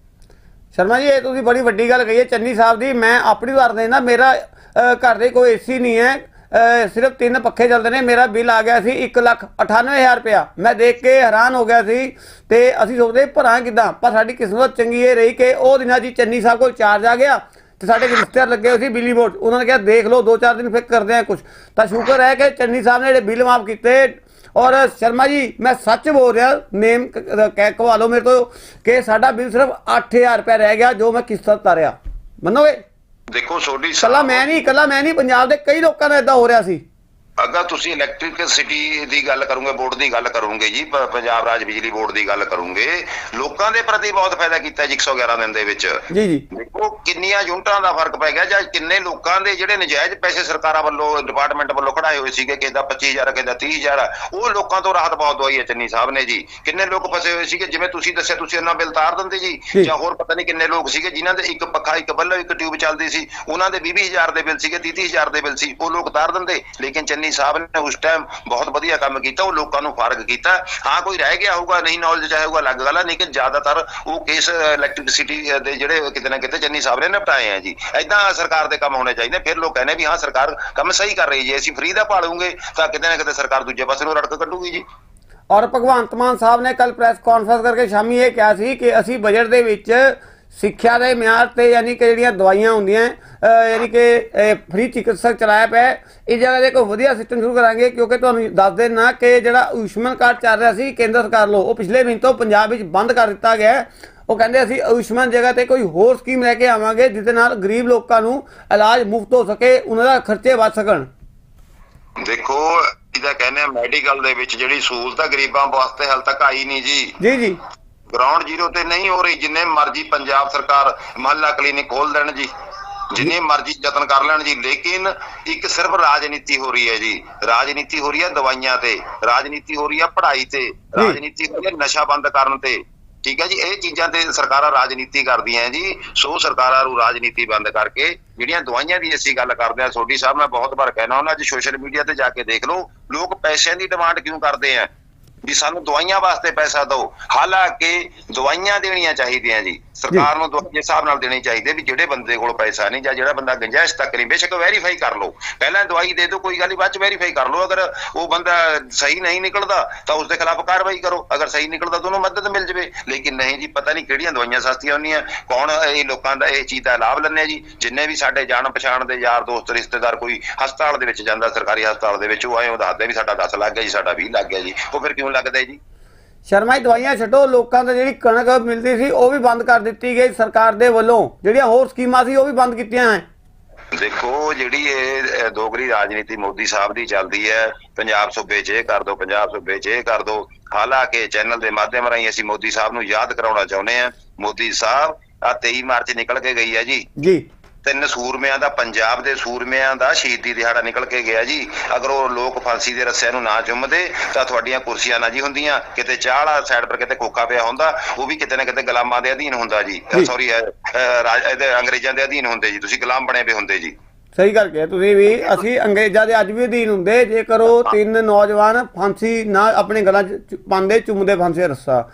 ਸ਼ਰਮਾ ਜੀ, ਇਹ ਤੁਸੀਂ ਬੜੀ ਵੱਡੀ ਗੱਲ ਕਹੀ ਹੈ, ਚੰਨੀ ਸਾਹਿਬ ਦੀ, ਮੈਂ ਆਪਣੀ ਵਾਰ ਦੇਣਾ ਮੇਰਾ ਘਰ ਦੇ ਕੋਈ ਏਸੀ ਨਹੀਂ ਹੈ ਸਿਰਫ ਤਿੰਨ ਪੱਖੇ ਚੱਲਦੇ ਨੇ, ਮੇਰਾ ਬਿੱਲ ਆ ਗਿਆ ਸੀ 198000 ਰੁਪਇਆ। ਮੈਂ ਦੇਖ ਕੇ ਹੈਰਾਨ ਹੋ ਗਿਆ ਸੀ ਤੇ ਅਸੀਂ ਸੋਚਦੇ ਭਰਾਂ ਕਿਦਾਂ, ਪਰ ਸਾਡੀ ਕਿਸਮਤ ਚੰਗੀ ਇਹ ਰਹੀ ਕਿ ਉਹ ਦਿਨਾਂ ਜੀ ਚੰਨੀ ਸਾਹਿਬ ਕੋਲ ਚਾਰਜ ਆ ਗਿਆ। ਤੇ ਸਾਡੇ ਰਿਸ਼ਤੇਦਾਰ ਲੱਗੇ ਹੋਏ ਸੀ ਬਿਜਲੀ ਬੋਰਡ। ਉਹਨਾਂ ਨੇ ਕਿਹਾ ਦੇਖ ਲਓ ਦੋ ਚਾਰ ਦਿਨ ਫਿਰ ਕਰਦੇ ਆ ਕੁਝ ਤਾਂ ਸ਼ੁਕਰ ਹੈ ਕਿ ਚੰਨੀ ਸਾਹਿਬ ਨੇ ਜਿਹੜੇ ਬਿੱਲ ਮਾਫ ਕੀਤੇ। ਔਰ ਸ਼ਰਮਾ ਜੀ ਮੈਂ ਸੱਚ ਬੋਲ ਰਿਹਾ ਨੇਮ ਕਹਿ ਕਵਾ ਲਓ ਮੇਰੇ ਤੋਂ ਕਿ ਸਾਡਾ ਬਿੱਲ ਸਿਰਫ 8000 ਰੁਪਏ ਰਹਿ ਗਿਆ ਜੋ ਮੈਂ ਕਿਸ਼ਤ ਤਾਰਿਆ ਮੰਨੋਗੇ? ਦੇਖੋ ਸੋਢੀ ਕੱਲਾ ਮੈਂ ਨਹੀਂ ਕੱਲਾ ਮੈਂ ਨਹੀਂ ਪੰਜਾਬ ਦੇ ਕਈ ਲੋਕਾਂ ਦਾ ਇਦਾਂ ਹੋ ਰਿਹਾ ਸੀ। ਅਗਰ ਤੁਸੀਂ ਇਲੈਕਟ੍ਰਿਕ ਸਿਟੀ ਦੀ ਗੱਲ ਕਰੋਗੇ ਬੋਰਡ ਦੀ ਗੱਲ ਕਰੋਗੇ ਜੀ ਪੰਜਾਬ ਰਾਜ ਬਿਜਲੀ ਬੋਰਡ ਦੀ ਗੱਲ ਕਰੋਗੇ। ਲੋਕਾਂ ਦੇ ਪ੍ਰਤੀ ਬਹੁਤ ਫਾਇਦਾ ਕੀਤਾ ਜੀ 111 ਦਿਨ ਦੇ ਵਿੱਚ। ਜੀ ਜੀ। ਦੇਖੋ ਕਿੰਨੀਆਂ ਯੂਨਿਟਾਂ ਦਾ ਫ਼ਰਕ ਪੈ ਗਿਆ ਜਾਂ ਕਿੰਨੇ ਲੋਕਾਂ ਦੇ ਜਿਹੜੇ ਨਜਾਇਜ਼ ਪੈਸੇ ਸਰਕਾਰਾਂ ਵੱਲੋਂ ਡਿਪਾਰਟਮੈਂਟ ਵੱਲੋਂ ਕਢਾਏ ਹੋਏ ਸੀਗੇ ਕਿਸੇ ਦਾ 25000 ਕਿਸੇ ਦਾ 30000 ਉਹ ਲੋਕਾਂ ਤੋਂ ਰਾਹਤ ਬਹੁਤ ਦਵਾਈ ਹੈ ਚੰਨੀ ਸਾਹਿਬ ਨੇ ਜੀ। ਕਿੰਨੇ ਲੋਕ ਫਸੇ ਹੋਏ ਸੀਗੇ ਜਿਵੇਂ ਤੁਸੀਂ ਦੱਸਿਆ ਤੁਸੀਂ ਉਹਨਾਂ ਬਿੱਲ ਤਾਰ ਦਿੰਦੇ ਜੀ। ਜੀ। ਜਾਂ ਹੋਰ ਪਤਾ ਨਹੀਂ ਕਿੰਨੇ ਲੋਕ ਸੀਗੇ ਜਿਨ੍ਹਾਂ ਦੇ ਇੱਕ ਪੱਖਾ ਇੱਕ ਬੱਲਬ ਇੱਕ ਟਿਊਬ ਚੱਲਦੀ ਸੀ ਉਹਨਾਂ ਦੇ 20000 ਦੇ ਬਿੱਲ ਸੀਗੇ 30000 ਦੇ ਬਿੱਲ ਸੀ ਉਹ ਲੋਕ ਤਾਰ ਦਿੰਦੇ ਲੇਕਿਨ ਚੰਨੀ ਚੰਨੀ ਸਾਹਿਬ ਨੇ ਉਸ ਟਾਈਮ ਬਹੁਤ ਵਧੀਆ ਕੰਮ ਕੀਤਾ, ਉਹ ਲੋਕਾਂ ਨੂੰ ਫ਼ਰਕ ਕੀਤਾ। ਹਾਂ, ਕੋਈ ਰਹਿ ਗਿਆ ਹੋਊਗਾ, ਨਹੀਂ ਨੌਲੇਜ ਚਾਹੇ ਅਲੱਗ ਗੱਲ ਹੈ ਲੇਕਿਨ ਜ਼ਿਆਦਾਤਰ ਉਹ ਕੇਸ ਇਲੈਕਟ੍ਰਿਸਿਟੀ ਦੇ ਜਿਹੜੇ ਕਿਤੇ ਨਾ ਕਿਤੇ ਚੰਨੀ ਸਾਹਿਬ ਨੇ ਨਿਪਟਾਏ ਆ ਜੀ। ਐਦਾਂ ਸਰਕਾਰ ਦੇ ਕੰਮ ਹੋਣੇ ਚਾਹੀਦੇ, ਫਿਰ ਲੋਕ ਕਹਿੰਦੇ ਵੀ ਹਾਂ, ਸਰਕਾਰ ਕੰਮ ਸਹੀ ਕਰ ਰਹੀ ਜੇ, ਅਸੀਂ ਫ੍ਰੀ ਦਾ ਭਾਲੂਗੇ, ਤਾਂ ਕਿਤੇ ਨਾ ਕਿਤੇ ਸਰਕਾਰ ਦੂਜੇ ਪਾਸੇ ਨੂੰ ਰੜਕ ਕੱਢੂਗੀ ਜੀ। ਔਰ ਭਗਵੰਤ ਮਾਨ ਸਾਹਿਬ ਨੇ ਕੱਲ ਪ੍ਰੈਸ ਕਾਨਫਰੰਸ ਕਰਕੇ ਸ਼ਾਮੀ ਇਹ ਕਿਹਾ ਸੀ ਕਿ ਅਸੀਂ ਬਜਟ ਦੇ ਵਿੱਚ ਸਿੱਖਿਆ ਦੇ ਮਿਆਰ ਤੇ ਯਾਨੀ ਕਿ ਜਿਹੜੀਆਂ ਦਵਾਈਆਂ ਹੁੰਦੀਆਂ ਯਾਨੀ ਕਿ ਫ੍ਰੀ ਚਿਕਿਤਸਕ ਚਲਾਇਆ ਪਿਆ ਹੈ, ਇਸ ਜਗ੍ਹਾ ਤੇ ਕੋਈ ਵਧੀਆ ਸਿਸਟਮ ਸ਼ੁਰੂ ਕਰਾਂਗੇ ਕਿਉਂਕਿ ਤੁਹਾਨੂੰ ਦੱਸ ਦੇਣਾ ਕਿ ਜਿਹੜਾ ਆਯੁਸ਼ਮਾਨ ਕਾਰਡ ਚੱਲ ਰਿਹਾ ਸੀ ਕੇਂਦਰ ਸਰਕਾਰ ਵੱਲੋਂ ਉਹ ਪਿਛਲੇ ਮਹੀਨੇ ਤੋਂ ਪੰਜਾਬ ਵਿੱਚ ਬੰਦ ਕਰ ਦਿੱਤਾ ਗਿਆ। ਉਹ ਕਹਿੰਦੇ ਅਸੀਂ ਆਯੁਸ਼ਮਾਨ ਜਗ੍ਹਾ ਤੇ ਕੋਈ ਹੋਰ ਸਕੀਮ ਲੈ ਕੇ ਆਵਾਂਗੇ ਜਿਸ ਦੇ ਨਾਲ ਗਰੀਬ ਲੋਕਾਂ ਨੂੰ ਇਲਾਜ ਮੁਫਤ ਹੋ ਸਕੇ ਉਹਨਾਂ ਦਾ ਖਰਚੇ ਬਚ ਸਕਣ। ਦੇਖੋ ਇਹਦਾ ਕਹਿੰਦੇ ਆ ਮੈਡੀਕਲ ਦੇ ਵਿੱਚ ਜਿਹੜੀ ਸਹੂਲਤ ਗਰੀਬਾਂ ਵਾਸਤੇ ਹਾਲ ਤੱਕ ਆਈ ਨਹੀਂ ਜੀ। ਜੀ ਜੀ। ਗਰਾਊਂਡ ਜ਼ੀਰੋ ਤੇ ਨਹੀਂ ਹੋ ਰਹੀ ਜਿੰਨੇ ਮਰਜ਼ੀ ਪੰਜਾਬ ਸਰਕਾਰ ਮਹੱਲਾ ਕਲੀਨਿਕ ਖੋਲ ਦੇਣ ਜੀ ਜਿੰਨੇ ਮਰਜ਼ੀ ਯਤਨ ਕਰ ਲੈਣ ਜੀ ਲੇਕਿਨ ਇੱਕ ਸਿਰਫ ਰਾਜਨੀਤੀ ਹੋ ਰਹੀ ਹੈ ਜੀ। ਰਾਜਨੀਤੀ ਹੋ ਰਹੀ ਹੈ ਦਵਾਈਆਂ ਤੇ ਰਾਜਨੀਤੀ ਹੋ ਰਹੀ ਹੈ ਪੜ੍ਹਾਈ ਤੇ ਰਾਜਨੀਤੀ ਹੋ ਰਹੀ ਹੈ ਨਸ਼ਾ ਬੰਦ ਕਰਨ ਤੇ। ਠੀਕ ਹੈ ਜੀ ਇਹ ਚੀਜ਼ਾਂ ਤੇ ਸਰਕਾਰਾਂ ਰਾਜਨੀਤੀ ਕਰਦੀਆਂ ਹੈ ਜੀ ਸੋ ਸਰਕਾਰਾਂ ਨੂੰ ਰਾਜਨੀਤੀ ਬੰਦ ਕਰਕੇ ਜਿਹੜੀਆਂ ਦਵਾਈਆਂ ਦੀ ਅਸੀਂ ਗੱਲ ਕਰਦੇ ਹਾਂ ਸੋਢੀ ਸਾਹਿਬ ਮੈਂ ਬਹੁਤ ਵਾਰ ਕਹਿਣਾ ਉਹਨਾਂ ਅੱਜ ਸੋਸ਼ਲ ਮੀਡੀਆ ਤੇ ਜਾ ਕੇ ਦੇਖ ਲਓ ਲੋਕ ਪੈਸਿਆਂ ਦੀ ਡਿਮਾਂਡ ਕਿਉਂ ਕਰਦੇ ਆ ਵੀ ਸਾਨੂੰ ਦਵਾਈਆਂ ਵਾਸਤੇ ਪੈਸਾ ਦਿਓ। ਹਾਲਾਂਕਿ ਦਵਾਈਆਂ ਦੇਣੀਆਂ ਚਾਹੀਦੀਆਂ ਜੀ। ਸਰਕਾਰ ਨੂੰ ਦਵਾਈ ਦੇ ਹਿਸਾਬ ਨਾਲ ਦੇਣੀ ਚਾਹੀਦੀ ਹੈ ਵੀ ਜਿਹੜੇ ਬੰਦੇ ਕੋਲ ਪੈਸਾ ਨਹੀਂ ਜਾਂ ਜਿਹੜਾ ਬੰਦਾ ਗੰਜਾਇਸ਼ ਤੱਕ ਨਹੀਂ, ਬੇਸ਼ੱਕ ਵੈਰੀਫਾਈ ਕਰ ਲਓ। ਪਹਿਲਾਂ ਦਵਾਈ ਦੇ ਦਿਓ, ਕੋਈ ਗੱਲ ਨਹੀਂ, ਬਾਅਦ ਚ ਵੈਰੀਫਾਈ ਕਰ ਲਓ। ਅਗਰ ਉਹ ਬੰਦਾ ਸਹੀ ਨਹੀਂ ਨਿਕਲਦਾ, ਤਾਂ ਉਸ ਦੇ ਖਿਲਾਫ ਕਾਰਵਾਈ ਕਰੋ। ਅਗਰ ਸਹੀ ਨਿਕਲਦਾ ਤਾਂ ਉਹਨੂੰ ਮਦਦ ਮਿਲ ਜਵੇ। ਲੇਕਿਨ ਨਹੀਂ ਜੀ, ਪਤਾ ਨਹੀਂ ਕਿਹੜੀਆਂ ਦਵਾਈਆਂ ਸਸਤੀਆਂ ਹੁੰਦੀਆਂ। ਕੌਣ ਇਹ ਲੋਕਾਂ ਦਾ ਇਹ ਚੀਜ਼ ਦਾ ਲਾਭ ਲੈਂਦੇ ਆ ਜੀ? ਜਿੰਨੇ ਵੀ ਸਾਡੇ ਜਾਣ ਪਛਾਣ ਦੇ ਯਾਰ, ਦੋਸਤ, ਰਿਸ਼ਤੇਦਾਰ ਕੋਈ ਹਸਪਤਾਲ ਦੇ ਵਿੱਚ ਜਾਂਦਾ, ਸਰਕਾਰੀ ਹਸਪਤਾਲ ਦੇ ਵਿੱਚ, ਉਹ ਆਏ ਉਹ ਦੱਸਦੇ ਵੀ ਸਾਡਾ 10 ਲੱਗ ਗਿਆ ਜੀ, ਸਾਡਾ 20 ਲੱਗ ਗਿਆ ਜੀ। ਉਹ ਫਿਰ ਕਿਉਂ ਲੱਗਦਾ ਹੈ ਜੀ? ਸ਼ਰਮਾ ਜੀ ਦਵਾਈਆਂ ਛੱਡੋ ਲੋਕਾਂ ਤੋਂ ਜਿਹੜੀ ਕਣਕ ਮਿਲਦੀ ਸੀ ਉਹ ਵੀ ਬੰਦ ਕਰ ਦਿੱਤੀ ਗਈ ਸਰਕਾਰ ਦੇ ਵੱਲੋਂ। ਜਿਹੜੀਆਂ ਹੋਰ ਸਕੀਮਾਂ ਸੀ ਉਹ ਵੀ ਬੰਦ ਕੀਤੀਆਂ ਹੈ ਦੇਖੋ ਜਿਹੜੀ ਇਹ ਦੋਗਰੀ ਰਾਜਨੀਤੀ ਮੋਦੀ ਸਾਹਿਬ ਦੀ ਚੱਲਦੀ ਹੈ ਪੰਜਾਬ ਸੂਬੇ 'ਚ ਇਹ ਕਰ ਦੋ ਪੰਜਾਬ ਸੂਬੇ 'ਚ ਇਹ ਕਰ ਦੋ। ਹਾਲਾਂਕਿ ਚੈਨਲ ਦੇ ਮਾਧਿਅਮ ਰਾਹੀਂ ਅਸੀਂ ਮੋਦੀ ਸਾਹਿਬ ਨੂੰ ਯਾਦ ਕਰਾਉਣਾ ਚਾਹੁੰਦੇ ਹਾਂ। ਮੋਦੀ ਸਾਹਿਬ ਆ 23 ਮਾਰਚ ਨਿਕਲ ਕੇ ਗਈ ਹੈ ਜੀ। ਜੀ। ਤਿੰਨ ਸੂਰਮਿਆਂ ਦਾ ਪੰਜਾਬ ਦੇ ਸੂਰਮਿਆਂ ਦਾ ਸ਼ਹੀਦੀ ਦਿਹਾੜਾ ਨਿਕਲ ਕੇ ਗਿਆ ਜੀ। ਅਗਰ ਉਹ ਲੋਕ ਫਾਂਸੀ ਦੇ ਰੱਸਿਆਂ ਨੂੰ ਨਾ ਚੁੰਮਦੇ ਤਾਂ ਤੁਹਾਡੀਆਂ ਕੁਰਸੀਆਂ ਨਾ ਜੀ ਹੁੰਦੀਆਂ। ਕਿਤੇ ਚਾਹ ਵਾਲਾ ਸਾਈਡ ਪਰ ਕਿਤੇ ਕੋਕਾ ਪਿਆ ਹੁੰਦਾ ਉਹ ਵੀ ਕਿਤੇ ਨਾ ਕਿਤੇ ਗੁਲਾਮਾਂ ਦੇ ਅਧੀਨ ਹੁੰਦਾ ਜੀ। ਸੌਰੀ ਇਹਦੇ ਅੰਗਰੇਜ਼ਾਂ ਦੇ ਅਧੀਨ ਹੁੰਦੇ ਜੀ। ਤੁਸੀਂ ਗੁਲਾਮ ਬਣੇ ਪਏ ਹੁੰਦੇ ਜੀ। ਸਹੀ ਗੱਲ ਕਿਹਾ ਤੁਸੀਂ ਵੀ। ਅਸੀਂ ਅੰਗਰੇਜ਼ਾਂ ਦੇ ਅੱਜ ਵੀ ਅਧੀਨ ਹੁੰਦੇ। ਜੇਕਰ ਉਹ ਤਿੰਨ ਨੌਜਵਾਨ ਫਾਂਸੀ ਨਾ ਆਪਣੇ ਗਲਾਂ 'ਚ ਪਾਉਂਦੇ ਚੁੰਮਦੇ ਫਾਂਸੀ ਰੱਸਾ।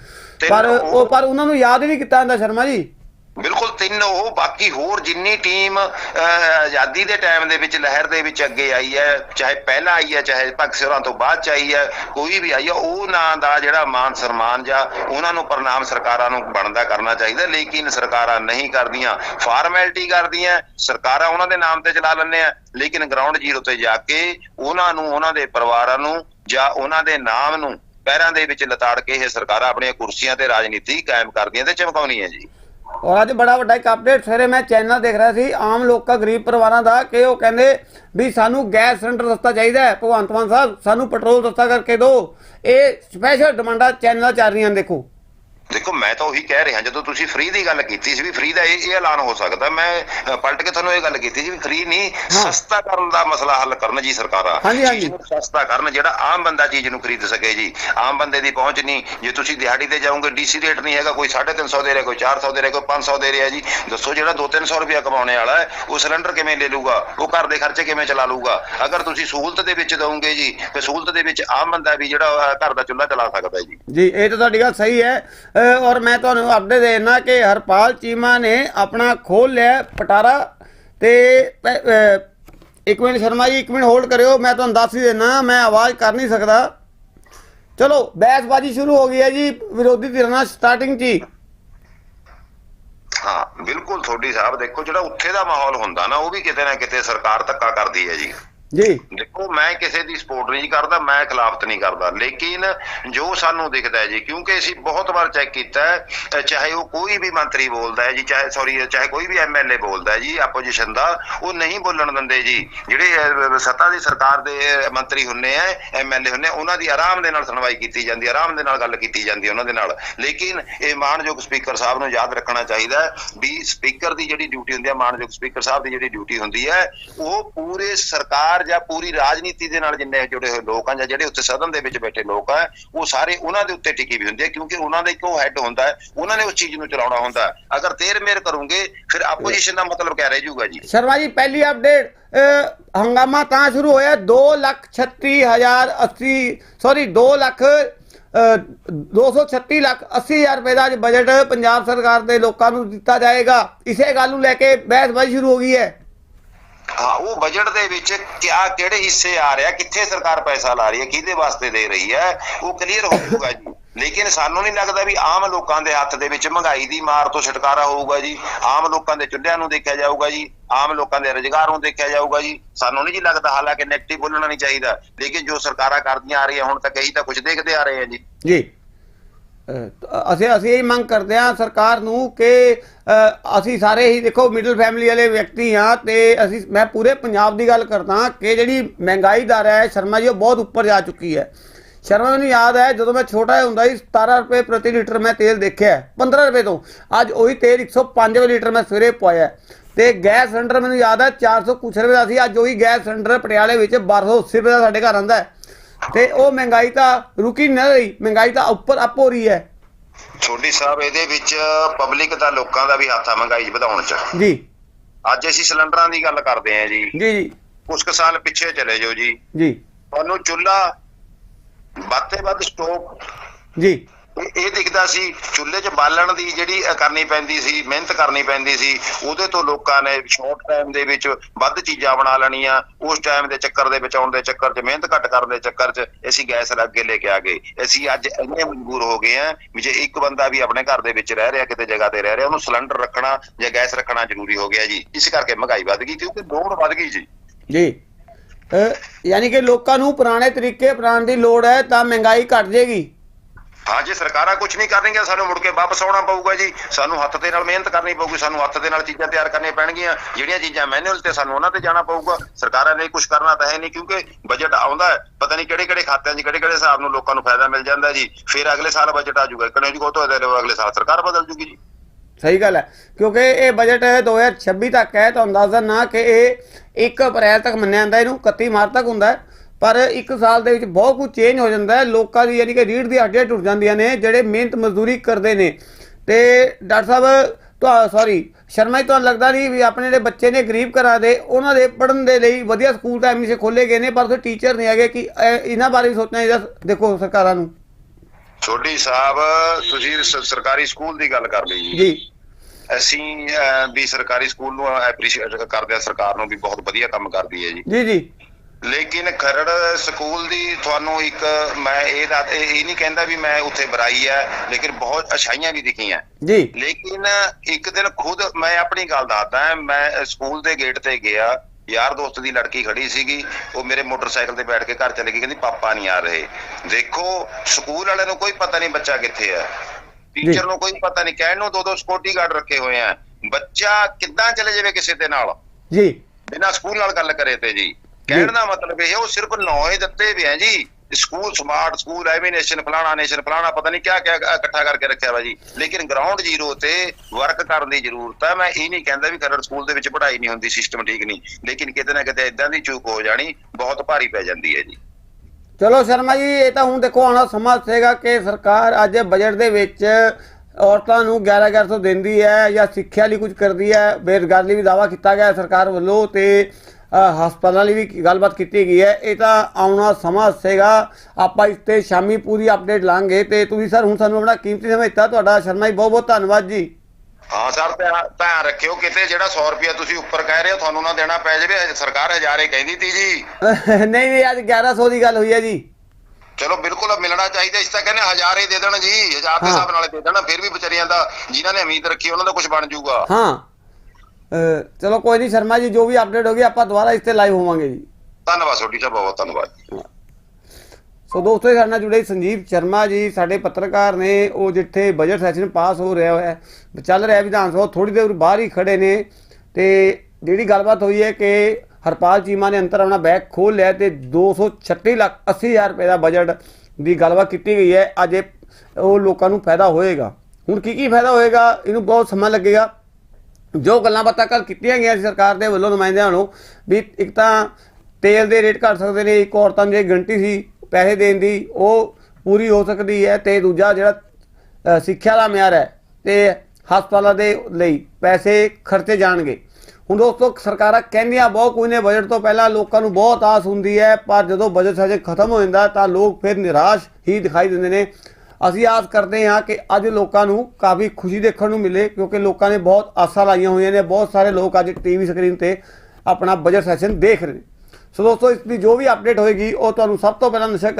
ਪਰ ਉਹ- ਪਰ ਉਹਨਾਂ ਨੂੰ ਯਾਦ ਨਹੀਂ ਕੀਤਾ ਜਾਂਦਾ ਸ਼ਰਮਾ ਜੀ। ਬਿਲਕੁਲ ਤਿੰਨ ਉਹ ਬਾਕੀ ਹੋਰ ਜਿੰਨੀ ਟੀਮ ਅਹ, ਆਜ਼ਾਦੀ ਦੇ ਟਾਈਮ ਦੇ ਵਿੱਚ ਲਹਿਰ ਦੇ ਵਿੱਚ ਅੱਗੇ ਆਈ ਹੈ ਚਾਹੇ ਪਹਿਲਾਂ ਆਈ ਹੈ ਚਾਹੇ ਭਗਤ ਸਿੰਘਾਂ ਤੋਂ ਬਾਅਦ ਚ ਆਈ ਹੈ ਕੋਈ ਵੀ ਆਈ ਹੈ ਉਹ ਨਾਂ ਦਾ ਜਿਹੜਾ ਮਾਨ ਸਨਮਾਨ ਜਾਂ ਉਹਨਾਂ ਨੂੰ ਪ੍ਰਣਾਮ ਸਰਕਾਰਾਂ ਨੂੰ ਬਣਦਾ ਕਰਨਾ ਚਾਹੀਦਾ ਲੇਕਿਨ ਸਰਕਾਰਾਂ ਨਹੀਂ ਕਰਦੀਆਂ। ਫਾਰਮੈਲਿਟੀ ਕਰਦੀਆਂ ਸਰਕਾਰਾਂ ਉਹਨਾਂ ਦੇ ਨਾਮ ਤੇ ਚਲਾ ਲੈਂਦੇ ਆ ਲੇਕਿਨ ਗਰਾਊਂਡ ਜ਼ੀਰੋ ਤੇ ਜਾ ਕੇ ਉਹਨਾਂ ਨੂੰ ਉਹਨਾਂ ਦੇ ਪਰਿਵਾਰਾਂ ਨੂੰ ਜਾਂ ਉਹਨਾਂ ਦੇ ਨਾਮ ਨੂੰ ਪੈਰਾਂ ਦੇ ਵਿੱਚ ਲਤਾੜ ਕੇ ਇਹ ਸਰਕਾਰਾਂ ਆਪਣੀਆਂ ਕੁਰਸੀਆਂ ਤੇ ਰਾਜਨੀਤੀ ਕਾਇਮ ਕਰਦੀਆਂ ਤੇ ਚਮਕਾਉਣੀ ਹੈ ਜੀ। ਔਰ ਅੱਜ ਬੜਾ ਵੱਡਾ ਇੱਕ ਅਪਡੇਟ ਸਵੇਰੇ ਮੈਂ ਚੈਨਲ ਦੇਖ ਰਿਹਾ ਸੀ, ਆਮ ਲੋਕਾਂ, ਗਰੀਬ ਪਰਿਵਾਰਾਂ ਦਾ ਕਿ ਉਹ ਕਹਿੰਦੇ ਵੀ ਸਾਨੂੰ ਗੈਸ ਸਿਲੰਡਰ ਸਸਤਾ ਚਾਹੀਦਾ ਹੈ। ਭਗਵੰਤ ਮਾਨ ਸਾਹਿਬ, ਸਾਨੂੰ ਪੈਟਰੋਲ ਸਸਤਾ ਕਰਕੇ ਦਿਓ। ਇਹ ਸਪੈਸ਼ਲ ਡਿਮਾਂਡਾਂ ਚੈਨਲਾਂ ਚੱਲ ਰਹੀਆਂ ਨੇ, ਦੇਖੋ। ਦੇਖੋ ਮੈਂ ਤਾਂ ਉਹੀ ਕਹਿ ਰਿਹਾ ਜਦੋਂ ਤੁਸੀਂ ਫ੍ਰੀ ਦੀ ਗੱਲ ਕੀਤੀ ਸੀ ਵੀ ਫ੍ਰੀ ਦਾ ਇਹ ਇਹ ਐਲਾਨ ਹੋ ਸਕਦਾ ਮੈਂ ਪਲਟ ਕੇ ਤੁਹਾਨੂੰ ਇਹ ਗੱਲ ਕੀਤੀ ਸੀ ਵੀ ਫ੍ਰੀ ਨਹੀਂ। ਸਸਤਾ ਕਰਨ ਦਾ ਮਸਲਾ ਹੱਲ ਕਰਨ ਜੀ ਸਰਕਾਰਾਂ। ਹਾਂਜੀ, ਹਾਂਜੀ। ਸਸਤਾ ਕਰਨ ਜਿਹੜਾ ਆਮ ਬੰਦਾ ਚੀਜ਼ ਨੂੰ ਖਰੀਦ ਸਕੇ ਜੀ ਆਮ ਬੰਦੇ ਦੀ ਪਹੁੰਚ ਨਹੀਂ। ਜੇ ਤੁਸੀਂ ਦਿਹਾੜੀ ਤੇ ਜਾਓਗੇ ਡੀਸੀ ਰੇਟ ਨਹੀਂ ਹੈਗਾ ਕੋਈ 350 ਦੇ ਰਿਹਾ ਕੋਈ 400 ਦੇ ਰਿਹਾ ਕੋਈ 500 ਦੇ ਰਿਹਾ ਜੀ। ਦੱਸੋ ਜਿਹੜਾ 2-300 ਰੁਪਇਆ ਕਮਾਉਣੇ ਵਾਲਾ ਹੈ ਉਹ ਸਿਲੰਡਰ ਕਿਵੇਂ ਲੈ ਲੂਗਾ ਉਹ ਘਰ ਦੇ ਖਰਚੇ ਕਿਵੇਂ ਚਲਾ ਲੂਗਾ? ਅਗਰ ਤੁਸੀਂ ਸਹੂਲਤ ਦੇ ਵਿੱਚ ਦਵੋਗੇ ਜੀ ਤੇ ਸਹੂਲਤ ਦੇ ਵਿੱਚ ਆਮ ਬੰਦਾ ਵੀ ਜਿਹੜਾ ਘਰ ਦਾ ਚੁੱਲ੍ਹਾ ਚਲਾ ਸਕਦਾ ਹੈ ਜੀ। ਜੀ ਇਹ ਤਾਂ ਤੁਹਾਡੀ ਗੱਲ ਸਹੀ ਹੈ। ਔਰ ਮੈਂ ਤੁਹਾਨੂੰ ਅਪਡੇਟ ਦੇਣਾ ਕਿ ਹਰਪਾਲ ਚੀਮਾ ਨੇ ਆਪਣਾ ਖੋਲ ਲਿਆ ਪਟਾਰਾ ਤੇ ਇੱਕ ਮਿੰਟ ਸ਼ਰਮਾ ਜੀ, ਇੱਕ ਮਿੰਟ ਹੋਲਡ ਕਰਿਓ, ਮੈਂ ਤੁਹਾਨੂੰ ਦੱਸ ਹੀ ਦੇਣਾ ਮੈਂ ਆਵਾਜ਼ ਕਰ ਨਹੀਂ ਸਕਦਾ। ਚਲੋ, ਬਹਿਸਬਾਜ਼ੀ ਸ਼ੁਰੂ ਹੋ ਗਈ ਹੈ ਜੀ, ਵਿਰੋਧੀ ਧਿਰ ਨਾਲ ਸਟਾਰਟਿੰਗ 'ਚ ਹਾਂ, ਬਿਲਕੁਲ ਤੁਹਾਡੀ ਸਾਹਿਬ ਦੇਖੋ, ਜਿਹੜਾ ਉੱਥੇ ਦਾ ਮਾਹੌਲ ਹੁੰਦਾ ਨਾ, ਉਹ ਵੀ ਕਿਤੇ ਨਾ ਕਿਤੇ ਸਰਕਾਰ ਧੱਕਾ ਕਰਦੀ ਹੈ ਜੀ। ਜੀ। ਦੇਖੋ, ਮੈਂ ਕਿਸੇ ਦੀ ਸਪੋਰਟ ਨਹੀਂ ਕਰਦਾ, ਮੈਂ ਖਿਲਾਫਤ ਨਹੀਂ ਕਰਦਾ। ਲੇਕਿਨ ਜੋ ਸਾਨੂੰ ਦਿਖਦਾ ਹੈ ਜੀ, ਕਿਉਂਕਿ ਅਸੀਂ ਬਹੁਤ ਵਾਰ ਚੈੱਕ ਕੀਤਾ ਹੈ ਚਾਹੇ ਉਹ ਕੋਈ ਵੀ ਮੰਤਰੀ ਬੋਲਦਾ ਹੈ ਜੀ, ਚਾਹੇ ਸੌਰੀ ਚਾਹੇ ਕੋਈ ਵੀ ਐਮਐਲਏ ਬੋਲਦਾ ਹੈ ਜੀ ਆਪੋਜੀਸ਼ਨ ਦਾ, ਉਹ ਨਹੀਂ ਬੋਲਣ ਦਿੰਦੇ ਜੀ। ਜਿਹੜੇ ਸੱਤਾ ਦੀ ਸਰਕਾਰ ਦੇ ਮੰਤਰੀ ਹੁੰਨੇ ਆ ਐਮਐਲਏ ਹੁੰਨੇ ਉਹਨਾਂ ਦੀ ਆਰਾਮ ਦੇ ਨਾਲ ਸੁਣਵਾਈ ਕੀਤੀ ਜਾਂਦੀ ਆਰਾਮ ਦੇ ਨਾਲ ਗੱਲ ਕੀਤੀ ਜਾਂਦੀ ਉਹਨਾਂ ਦੇ ਨਾਲ। ਲੇਕਿਨ ਇਹ ਮਾਨਯੋਗ ਸਪੀਕਰ ਸਾਹਿਬ ਨੂੰ ਯਾਦ ਰੱਖਣਾ ਚਾਹੀਦਾ ਵੀ ਸਪੀਕਰ ਦੀ ਜਿਹੜੀ ਡਿਊਟੀ ਹੁੰਦੀ ਹੈ, ਮਾਨਯੋਗ ਸਪੀਕਰ ਸਾਹਿਬ ਦੀ ਜਿਹੜੀ ਡਿਊਟੀ ਹੁੰਦੀ ਹੈ, ਉਹ ਪੂਰੇ ਸਰਕਾਰ ਜਾਂ ਪੂਰੀ ਰਾਜਨੀਤੀ ਦੇ ਨਾਲ ਜਿੰਨੇ ਜੁੜੇ ਹੋਏ ਲੋਕ ਆ ਜਾਂ ਜਿਹੜੇ ਉੱਥੇ ਸਦਨ ਦੇ ਵਿੱਚ ਬੈਠੇ ਲੋਕ ਆ ਉਹ ਸਾਰੇ ਉਹਨਾਂ ਦੇ ਉੱਤੇ ਟਿਕੀ ਵੀ ਹੁੰਦੀ ਹੈ ਕਿਉਂਕਿ ਉਹਨਾਂ ਦਾ ਇੱਕੋ ਹੈੱਡ ਹੁੰਦਾ ਹੈ? ਉਹਨਾਂ ਨੇ ਉਸ ਚੀਜ਼ ਨੂੰ ਚਲਾਉਣਾ ਹੁੰਦਾ ਅਗਰ ਤੇਰ ਮੇਰ ਕਰੋਗੇ ਫਿਰ ਆਪੋਜੀਸ਼ਨ ਦਾ ਮਤਲਬ ਕਿਆ ਰਹਿ ਜਾਊਗਾ ਜੀ? ਸ਼ਰਮਾ ਜੀ ਪਹਿਲੀ ਅਪਡੇਟ ਹੰਗਾਮਾ ਤਾਂ ਸ਼ੁਰੂ ਹੋਇਆ 2 ਲੱਖ 36 ਹਜ਼ਾਰ 80 ਸੌਰੀ 2 ਲੱਖ ਅ, 236 ਲੱਖ 80 ਹਜ਼ਾਰ ਰੁਪਏ ਦਾ ਬਜਟ ਪੰਜਾਬ ਸਰਕਾਰ ਦੇ ਲੋਕਾਂ ਨੂੰ ਦਿੱਤਾ ਜਾਏਗਾ। ਇਸੇ ਗੱਲ ਨੂੰ ਲੈ ਕੇ ਬਹਿਸਬਾਜ਼ੀ ਸ਼ੁਰੂ ਹੋ ਗਈ ਹੈ। ਹਾਂ, ਉਹ ਬਜਟ ਦੇ ਵਿੱਚ ਕਿਆ, ਕਿਹੜੇ ਹਿੱਸੇ ਆ ਰਿਹਾ, ਕਿੱਥੇ ਸਰਕਾਰ ਪੈਸਾ ਲਾ ਰਹੀ ਹੈ, ਕਿਹਦੇ ਵਾਸਤੇ ਦੇ ਰਹੀ ਹੈ, ਉਹ ਕਲੀਅਰ ਹੋ ਜੀ। ਲੇਕਿਨ ਸਾਨੂੰ ਨਹੀਂ ਲੱਗਦਾ ਵੀ ਆਮ ਲੋਕਾਂ ਦੇ ਹੱਥ ਦੇ ਵਿੱਚ ਮਹਿੰਗਾਈ ਦੀ ਮਾਰ ਤੋਂ ਛੁਟਕਾਰਾ ਹੋਊਗਾ ਜੀ। ਆਮ ਲੋਕਾਂ ਦੇ ਚੁੱਲ੍ਹਿਆਂ ਨੂੰ ਦੇਖਿਆ ਜਾਊਗਾ ਜੀ। ਆਮ ਲੋਕਾਂ ਦੇ ਰੁਜ਼ਗਾਰ ਨੂੰ ਦੇਖਿਆ ਜਾਊਗਾ ਜੀ। ਸਾਨੂੰ ਨਹੀਂ ਜੀ ਲੱਗਦਾ, ਹਾਲਾਂਕਿ ਨੈਗੇਟਿਵ ਬੋਲਣਾ ਨਹੀਂ ਚਾਹੀਦਾ। ਲੇਕਿਨ ਜੋ ਸਰਕਾਰਾਂ ਕਰਦੀਆਂ ਆ ਰਹੀਆਂ, ਹੁਣ ਤੱਕ ਇਹੀ ਤਾਂ ਕੁਝ ਦੇਖਦੇ ਆ ਰਹੇ ਆ ਜੀ। ਜੀ। ਅਸੀਂ ਅਸੀਂ ਇਹ ਮੰਗ ਕਰਦੇ ਹਾਂ ਸਰਕਾਰ ਨੂੰ ਕਿ ਅਸੀਂ ਸਾਰੇ ਹੀ ਦੇਖੋ ਮਿਡਲ ਫੈਮਿਲੀ ਵਾਲੇ ਵਿਅਕਤੀ ਹਾਂ ਤੇ ਅਸੀਂ ਮੈਂ ਪੂਰੇ ਪੰਜਾਬ ਦੀ ਗੱਲ ਕਰਦਾ ਕਿ ਜਿਹੜੀ ਮਹਿੰਗਾਈ ਦਰ ਹੈ ਸ਼ਰਮਾ ਜੀ ਉਹ ਬਹੁਤ ਉੱਪਰ ਜਾ ਚੁੱਕੀ ਹੈ। ਸ਼ਰਮਾ ਮੈਨੂੰ ਯਾਦ ਹੈ ਜਦੋਂ ਮੈਂ ਛੋਟਾ ਜਿਹਾ ਹੁੰਦਾ ਸੀ 17 ਰੁਪਏ ਪ੍ਰਤੀ ਲੀਟਰ ਮੈਂ ਤੇਲ ਦੇਖਿਆ ਹੈ, 15 ਰੁਪਏ ਤੋਂ। ਅੱਜ ਉਹੀ ਤੇਲ 105 ਲੀਟਰ ਮੈਂ ਸਵੇਰੇ ਪਵਾਇਆ ਹੈ। ਤੇ ਗੈਸ ਸਿਲੰਡਰ ਮੈਨੂੰ ਯਾਦ ਹੈ 400 ਕੁਛ ਰੁਪਏ ਦਾ ਸੀ ਅੱਜ ਉਹੀ ਗੈਸ ਸਿਲੰਡਰ ਪਟਿਆਲੇ ਵਿੱਚ 1280 ਰੁਪਏ ਦਾ ਸਾਡੇ ਘਰ ਆਂਦਾ ਹੈ। ਤੇ ਉਹ ਮਹਿੰਗਾਈ ਤਾਂ ਰੁਕੀ ਨਹੀਂ ਰਹੀ ਮਹਿੰਗਾਈ ਤਾਂ ਉੱਪਰ ਅਪ ਹੋ ਰਹੀ ਹੈ। ਛੋਟੀ ਸਾਹਿਬ ਇਹਦੇ ਵਿੱਚ ਪਬਲਿਕ ਦਾ ਲੋਕਾਂ ਦਾ ਵੀ ਹੱਥ ਆ ਮਹਿੰਗਾਈ ਵਧਾਉਣ 'ਚ। ਜੀ। ਅੱਜ ਅਸੀਂ ਸਿਲੰਡਰਾਂ ਦੀ ਗੱਲ ਕਰਦੇ ਜੀ। ਜੀ ਜੀ। ਕੁਝ ਕੁ ਸਾਲ ਪਿੱਛੇ ਚਲੇ ਜਾਓ ਜੀ। ਜੀ। ਤੁਹਾਨੂੰ ਚੁੱਲ੍ਹਾ ਵੱਧ ਤੇ ਵੱਧ ਸਟੋਕ ਜੀ। ਇਹ ਦਿਖਦਾ ਸੀ ਚੁੱਲ੍ਹੇ 'ਚ ਬਾਲਣ ਦੀ ਜਿਹੜੀ ਕਰਨੀ ਪੈਂਦੀ ਸੀ, ਮਿਹਨਤ ਕਰਨੀ ਪੈਂਦੀ ਸੀ, ਉਹਦੇ ਤੋਂ ਲੋਕਾਂ ਨੇ ਸ਼ਾਰਟ ਟਾਈਮ ਦੇ ਵਿੱਚ ਵੱਧ ਚੀਜ਼ਾਂ ਬਣਾ ਲੈਣੀਆਂ, ਉਸ ਟਾਈਮ ਦੇ ਚੱਕਰ ਦੇ ਵਿੱਚ ਆਉਣ ਦੇ ਚੱਕਰ 'ਚ, ਮਿਹਨਤ ਘੱਟ ਕਰਨ ਦੇ ਚੱਕਰ 'ਚ ਅਸੀਂ ਗੈਸ ਅੱਗੇ ਲੈ ਕੇ ਆ ਗਏ। ਅਸੀਂ ਅੱਜ ਇੰਨੇ ਮਜਬੂਰ ਹੋ ਗਏ ਆ ਵੀ ਜੇ ਇੱਕ ਬੰਦਾ ਵੀ ਆਪਣੇ ਘਰ ਦੇ ਵਿੱਚ ਰਹਿ ਰਿਹਾ, ਕਿਤੇ ਜਗ੍ਹਾ ਤੇ ਰਹਿ ਰਿਹਾ, ਉਹਨੂੰ ਸਿਲੰਡਰ ਰੱਖਣਾ ਜਾਂ ਗੈਸ ਰੱਖਣਾ ਜ਼ਰੂਰੀ ਹੋ ਗਿਆ ਜੀ। ਇਸ ਕਰਕੇ ਮਹਿੰਗਾਈ ਵੱਧ ਗਈ ਕਿਉਂਕਿ ਲੋੜ ਵੱਧ ਗਈ ਜੀ। ਜੀ। ਯਾਨੀ ਕਿ ਲੋਕਾਂ ਨੂੰ ਪੁਰਾਣੇ ਤਰੀਕੇ ਅਪਣਾਉਣ ਦੀ ਲੋੜ ਹੈ ਤਾਂ ਮਹਿੰਗਾਈ ਘਟ ਜਾਏਗੀ। ਹਾਂ ਜੇ, ਸਰਕਾਰਾਂ ਕੁਝ ਨਹੀਂ ਕਰਨਗੀਆਂ, ਸਾਨੂੰ ਮੁੜ ਕੇ ਵਾਪਸ ਆਉਣਾ ਪਊਗਾ ਜੀ। ਸਾਨੂੰ ਹੱਥ ਦੇ ਨਾਲ ਮਿਹਨਤ ਕਰਨੀ ਪਊਗੀ, ਸਾਨੂੰ ਹੱਥ ਦੇ ਨਾਲ ਚੀਜ਼ਾਂ ਤਿਆਰ ਕਰਨੀਆਂ ਪੈਣਗੀਆਂ। ਜਿਹੜੀਆਂ ਚੀਜ਼ਾਂ ਮੈਨੂਅਲ ਤੇ ਸਾਨੂੰ ਉਹਨਾਂ ਤੇ ਜਾਣਾ ਪਊਗਾ। ਸਰਕਾਰਾਂ ਨੇ ਕੁਝ ਕਰਨਾ ਤਾਂ ਹੈ ਨਹੀਂ, ਕਿਉਂਕਿ ਬਜਟ ਆਉਂਦਾ ਹੈ। ਪਤਾ ਨਹੀਂ ਕਿਹੜੇ ਕਿਹੜੇ ਖਾਤਿਆਂ 'ਚ, ਕਿਹੜੇ ਕਿਹੜੇ ਹਿਸਾਬ ਨੂੰ ਲੋਕਾਂ ਨੂੰ ਫਾਇਦਾ ਮਿਲ ਜਾਂਦਾ ਜੀ। ਫਿਰ ਅਗਲੇ ਸਾਲ ਬਜਟ ਆ ਜਾਊਗਾ। ਕਿਉਂ ਜੀ ਤੋਂ ਅਗਲੇ ਸਾਲ ਸਰਕਾਰ ਬਦਲ ਜੂਗੀ ਜੀ। ਸਹੀ ਗੱਲ ਹੈ। ਕਿਉਂਕਿ ਇਹ ਬਜਟ 2026 ਤੱਕ ਹੈ ਤਾਂ ਅੰਦਾਜ਼ਾ ਨਾ ਕਿ ਇਹ 1 ਅਪ੍ਰੈਲ ਤੱਕ ਮੰਨਿਆ ਜਾਂਦਾ, ਇਹਨੂੰ 31 ਮਾਰਚ ਤੱਕ ਹੁੰਦਾ ਹੈ। ਪਰ ਇੱਕ ਸਾਲ ਦੇ ਵਿੱਚ ਬਹੁਤ ਕੁਝ ਚੇਂਜ ਹੋ ਜਾਂਦਾ ਹੈ। ਲੋਕਾਂ ਦੀ ਯਾਨੀ ਕਿ ਰੀੜ ਦੀ ਹੱਡੀਆਂ ਟੁੱਟ ਜਾਂਦੀਆਂ ਨੇ ਜਿਹੜੇ ਮਿਹਨਤ ਮਜ਼ਦੂਰੀ ਕਰਦੇ ਨੇ। ਤੇ ਡਾਕਟਰ ਸਾਹਿਬ ਤੁਹਾ ਸੌਰੀ ਸ਼ਰਮਾ ਜੀ ਤੁਹਾਨੂੰ ਲੱਗਦਾ ਨਹੀਂ ਵੀ ਆਪਣੇ ਜਿਹੜੇ ਬੱਚੇ ਨੇ ਗਰੀਬ ਘਰਾਂ ਦੇ ਉਹਨਾਂ ਦੇ ਪੜਨ ਦੇ ਲਈ ਵਧੀਆ ਸਕੂਲ ਤਾਂ ਐਮੀ ਸੇ ਖੋਲੇ ਗਏ ਨੇ ਪਰ ਉੱਥੇ ਟੀਚਰ ਨਹੀਂ ਹੈਗੇ ਕਿ ਇਹ- ਇਹਨਾਂ ਬਾਰੇ ਵੀ ਸੋਚਣਾ ਚਾਹੀਦਾ। ਦੇਖੋ ਸਰਕਾਰਾਂ ਨੂੰ। ਛੋਟੀ ਸਾਹਿਬ ਤੁਸੀਂ ਸਰਕਾਰੀ ਸਕੂਲ ਦੀ ਗੱਲ ਕਰ ਲਈ ਜੀ। ਅਸੀਂ ਵੀ ਸਰਕਾਰੀ ਸਕੂਲ ਨੂੰ ਐਪਰੀਸ਼ੀਏਟ ਕਰਦੇ ਆ ਸਰਕਾਰ ਨੂੰ ਵੀ ਬਹੁਤ ਵਧੀਆ ਕੰਮ ਕਰਦੀ ਹੈ ਜੀ। ਜੀ ਜੀ। ਲੇਕਿਨ ਖਰੜ ਸਕੂਲ ਦੀ ਤੁਹਾਨੂੰ ਇੱਕ ਮੈਂ ਇਹ ਦਾ- ਇਹ ਇਹ ਨਹੀਂ ਕਹਿੰਦਾ ਵੀ ਮੈਂ ਉੱਥੇ ਬੁਰਾਈ ਹੈ ਲੇਕਿਨ ਬਹੁਤ ਅਛਾਈਆਂ ਵੀ ਦਿਖੀਆਂ। ਜੀ। ਲੇਕਿਨ ਇੱਕ ਦਿਨ ਖੁਦ ਮੈਂ ਆਪਣੀ ਗੱਲ ਦੱਸਦਾ ਮੈਂ ਸਕੂਲ ਦੇ ਗੇਟ ਤੇ ਗਿਆ ਯਾਰ ਦੋਸਤ ਦੀ ਲੜਕੀ ਖੜੀ ਸੀਗੀ ਉਹ ਮੇਰੇ ਮੋਟਰਸਾਈਕਲ ਤੇ ਬੈਠ ਕੇ ਘਰ ਚਲੇ ਗਈ ਕਹਿੰਦੀ ਪਾਪਾ ਨਹੀਂ ਆ ਰਹੇ। ਦੇਖੋ ਸਕੂਲ ਵਾਲਿਆਂ ਨੂੰ ਕੋਈ ਪਤਾ ਨਹੀਂ ਬੱਚਾ ਕਿੱਥੇ ਹੈ ਟੀਚਰ ਨੂੰ ਕੋਈ ਪਤਾ ਨਹੀਂ ਕਹਿਣ ਨੂੰ ਦੋ ਦੋ ਸਕਿਉਰਟੀ ਗਾਰਡ ਰੱਖੇ ਹੋਏ ਆ। ਬੱਚਾ ਕਿੱਦਾਂ ਚਲੇ ਜਾਵੇ ਕਿਸੇ ਦੇ ਨਾਲ? ਜੀ। ਬਿਨਾਂ ਸਕੂਲ ਨਾਲ ਗੱਲ ਕਰੇ ਤੇ ਜੀ। ਕਹਿਣ ਦਾ ਮਤਲਬ ਇਹ ਉਹ ਸਿਰਫ ਨੌ ਹੀ ਦਿੱਤੇ ਵੀ ਆ ਜੀ। ਸਕੂਲ ਸਮਾਰਟ ਸਕੂਲ ਐਮੀਨੇਸ਼ਨ ਫਲਾਣਾ ਨੇਸ਼ਨ ਫਲਾਣਾ ਪਤਾ ਨਹੀਂ ਕਿਆ ਕਿਆ ਇਕੱਠਾ ਕਰਕੇ ਰੱਖਿਆ ਵਾ ਜੀ। ਲੇਕਿਨ ਗਰਾਊਂਡ ਜ਼ੀਰੋ ਤੇ ਵਰਕ ਕਰਨ ਦੀ ਜ਼ਰੂਰਤ ਹੈ। ਮੈਂ ਇਹ ਨਹੀਂ ਕਹਿੰਦਾ ਵੀ ਖਰੜ ਸਕੂਲ ਦੇ ਵਿੱਚ ਪੜ੍ਹਾਈ ਨਹੀਂ ਹੁੰਦੀ ਸਿਸਟਮ ਠੀਕ ਨਹੀਂ। ਲੇਕਿਨ ਕਿਤੇ ਨਾ ਕਿਤੇ ਇਦਾਂ ਦੀ ਚੂਕ ਹੋ ਜਾਣੀ ਬਹੁਤ ਭਾਰੀ ਪੈ ਜਾਂਦੀ ਹੈ ਜੀ। ਚਲੋ ਸ਼ਰਮਾ ਜੀ ਇਹ ਤਾਂ ਹੁਣ ਦੇਖੋ ਆਉਣਾ ਸਮਾਂ ਦੱਸੇਗਾ ਕਿ ਸਰਕਾਰ ਅੱਜ ਬਜਟ ਦੇ ਵਿੱਚ ਔਰਤਾਂ ਨੂੰ 11-1100 ਦਿੰਦੀ ਹੈ ਜਾਂ ਸਿੱਖਿਆ ਲਈ ਕੁਝ ਕਰਦੀ ਹੈ। ਬੇਰੁਜ਼ਗਾਰੀ ਲਈ ਵੀ ਦਾਵਾ ਕੀਤਾ ਗਿਆ ਸਰਕਾਰ ਵੱਲੋਂ ਤੇ ਹਸਪਤਾਲਾਂ ਲਈ ਵੀ ਗੱਲਬਾਤ ਕੀਤੀ ਗਈ ਹੈ। ਇਹ ਤਾਂ ਆਉਣਾ ਸਮਾਂ ਦੱਸੇਗਾ। ਆਪਾਂ ਇਸ ਤੇ ਸ਼ਾਮੀ ਪੂਰੀ ਅਪਡੇਟ ਲਾਂਗੇ। ਤੇ ਤੁਸੀਂ ਸਰ ਹੁਣ ਸਾਨੂੰ ਆਪਣਾ ਕੀਮਤੀ ਸਮਾਂ ਦਿੱਤਾ। ਤੁਹਾਡਾ ਸ਼ਰਮਾ ਜੀ ਬਹੁਤ ਬਹੁਤ ਧੰਨਵਾਦ ਜੀ। ਹਾਂ ਸਰ ਧਿਆਨ ਰੱਖਿਓ ਕਿਤੇ ਜਿਹੜਾ 100 ਰੁਪਿਆ ਤੁਸੀਂ ਉੱਪਰ ਕਹਿ ਰਹੇ ਹੋ ਤੁਹਾਨੂੰ ਨਾ ਦੇਣਾ ਪੈ ਜਾਵੇ। ਸਰਕਾਰ ਹਜ਼ਾਰੇ ਕਹਿੰਦੀ ਤੀ ਜੀ। ਨਹੀਂ ਨਹੀਂ ਅੱਜ 1100 ਦੀ ਗੱਲ ਹੋਈ ਹੈ ਜੀ। ਚਲੋ ਬਿਲਕੁਲ ਮਿਲਣਾ ਚਾਹੀਦਾ। ਇਸ ਤਾਂ ਕਹਿੰਦੇ ਹਜ਼ਾਰੇ ਦੇ ਦੇਣ ਜੀ। ਹਜ਼ਾਰ ਦੇ। ਹਿਸਾਬ ਨਾਲ ਦੇ ਦੇਣ ਫਿਰ ਵੀ ਵਿਚਾਰੀਆਂ ਦਾ ਜਿਨ੍ਹਾਂ ਨੇ ਉਮੀਦ ਰੱਖੀ ਉਹਨਾਂ ਦਾ ਕੁਝ ਬਣ ਜਾਊਗਾ ਹਾਂ। ਚਲੋ ਕੋਈ ਨਹੀਂ ਸ਼ਰਮਾ ਜੀ ਜੋ ਵੀ ਅਪਡੇਟ ਹੋਗੀ ਆਪਾਂ ਦੁਬਾਰਾ ਇਸ ਤੇ ਲਾਈਵ ਹੋਵਾਂਗੇ ਜੀ। ਧੰਨਵਾਦ ਛੋਟੀ ਸਾਹਿਬ ਬਹੁਤ ਧੰਨਵਾਦ ਸੋ ਦੋਸਤੋ ਸਾਡੇ ਨਾਲ ਜੁੜੇ ਸੰਜੀਵ ਸ਼ਰਮਾ ਜੀ ਸਾਡੇ ਪੱਤਰਕਾਰ ਨੇ ਉਹ ਜਿੱਥੇ ਬਜਟ ਸੈਸ਼ਨ ਪਾਸ ਹੋ ਰਿਹਾ ਹੈ ਚੱਲ ਰਿਹਾ ਵਿਧਾਨ ਸਭਾ ਥੋੜੀ ਦੇਰ ਬਾਹਰ ਹੀ ਖੜੇ ਨੇ ਤੇ ਜਿਹੜੀ ਗੱਲਬਾਤ ਹੋਈ ਹੈ ਕਿ ਹਰਪਾਲ ਚੀਮਾ ਨੇ ਅੰਤਰ ਆਪਣਾ ਬੈਗ ਖੋਲ ਲਿਆ ਤੇ 236 ਲੱਖ 80 ਹਜ਼ਾਰ ਰੁਪਏ ਦਾ ਬਜਟ ਦੀ ਗੱਲਬਾਤ ਕੀਤੀ ਗਈ ਹੈ ਅੱਜ ਉਹ ਲੋਕਾਂ ਨੂੰ ਫਾਇਦਾ ਹੋਏਗਾ। ਹੁਣ ਕੀ ਕੀ ਫਾਇਦਾ ਹੋਏਗਾ ਇਹਨੂੰ ਬਹੁਤ ਸਮਾਂ ਲੱਗੇਗਾ। ਜੋ ਗੱਲਾਂ ਬਾਤਾਂ ਕੱਲ ਕੀਤੀਆਂ ਗਈਆਂ ਸੀ ਸਰਕਾਰ ਦੇ ਵੱਲੋਂ ਨੁਮਾਇੰਦਿਆਂ ਨੂੰ, ਵੀ ਇੱਕ ਤਾਂ ਤੇਲ ਦੇ ਰੇਟ ਘਟ ਸਕਦੇ ਨੇ, ਇੱਕ ਔਰਤਾਂ ਨੂੰ ਜਿਹੜੀ ਗਰੰਟੀ ਸੀ ਪੈਸੇ ਦੇਣ ਦੀ, ਉਹ ਪੂਰੀ ਹੋ ਸਕਦੀ ਹੈ ਤੇ ਦੂਜਾ ਜਿਹੜਾ ਸਿੱਖਿਆ ਦਾ ਮਿਆਰ ਹੈ ਤੇ ਹਸਪਤਾਲਾਂ ਦੇ ਲਈ ਪੈਸੇ ਖਰਚੇ ਜਾਣਗੇ। ਹੁਣ ਦੋਸਤੋ, ਸਰਕਾਰਾਂ ਕਹਿੰਦੀਆਂ ਬਹੁਤ ਕੁਝ ਨੇ ਬਜਟ ਤੋਂ ਪਹਿਲਾਂ ਲੋਕਾਂ ਨੂੰ ਬਹੁਤ ਆਸ ਹੁੰਦੀ ਹੈ, ਪਰ ਜਦੋਂ ਬਜਟ ਸਾਜੇ ਖਤਮ ਹੋ ਜਾਂਦਾ ਤਾਂ ਲੋਕ ਫਿਰ ਨਿਰਾਸ਼ ਹੀ ਦਿਖਾਈ ਦਿੰਦੇ ਨੇ। ਅਸੀਂ ਆਸ ਕਰਦੇ ਹਾਂ ਕਿ ਅੱਜ ਲੋਕਾਂ ਨੂੰ ਕਾਫੀ ਖੁਸ਼ੀ ਦੇਖਣ ਨੂੰ ਮਿਲੇ, ਕਿਉਂਕਿ ਲੋਕਾਂ ਨੇ ਬਹੁਤ ਆਸਾਂ ਲਾਈਆਂ ਹੋਈਆਂ ਨੇ, ਬਹੁਤ ਸਾਰੇ ਲੋਕ ਅੱਜ ਟੀਵੀ ਸਕਰੀਨ ਤੇ ਆਪਣਾ ਬਜਟ ਸੈਸ਼ਨ ਦੇਖ ਰਹੇ ਨੇ। ਸੋ ਦੋਸਤੋ, ਇਸ ਦੀ ਜੋ ਵੀ ਅਪਡੇਟ ਹੋਏਗੀ, ਉਹ ਤੁਹਾਨੂੰ ਸਭ ਤੋਂ ਪਹਿਲਾਂ ਨਸ਼ਾ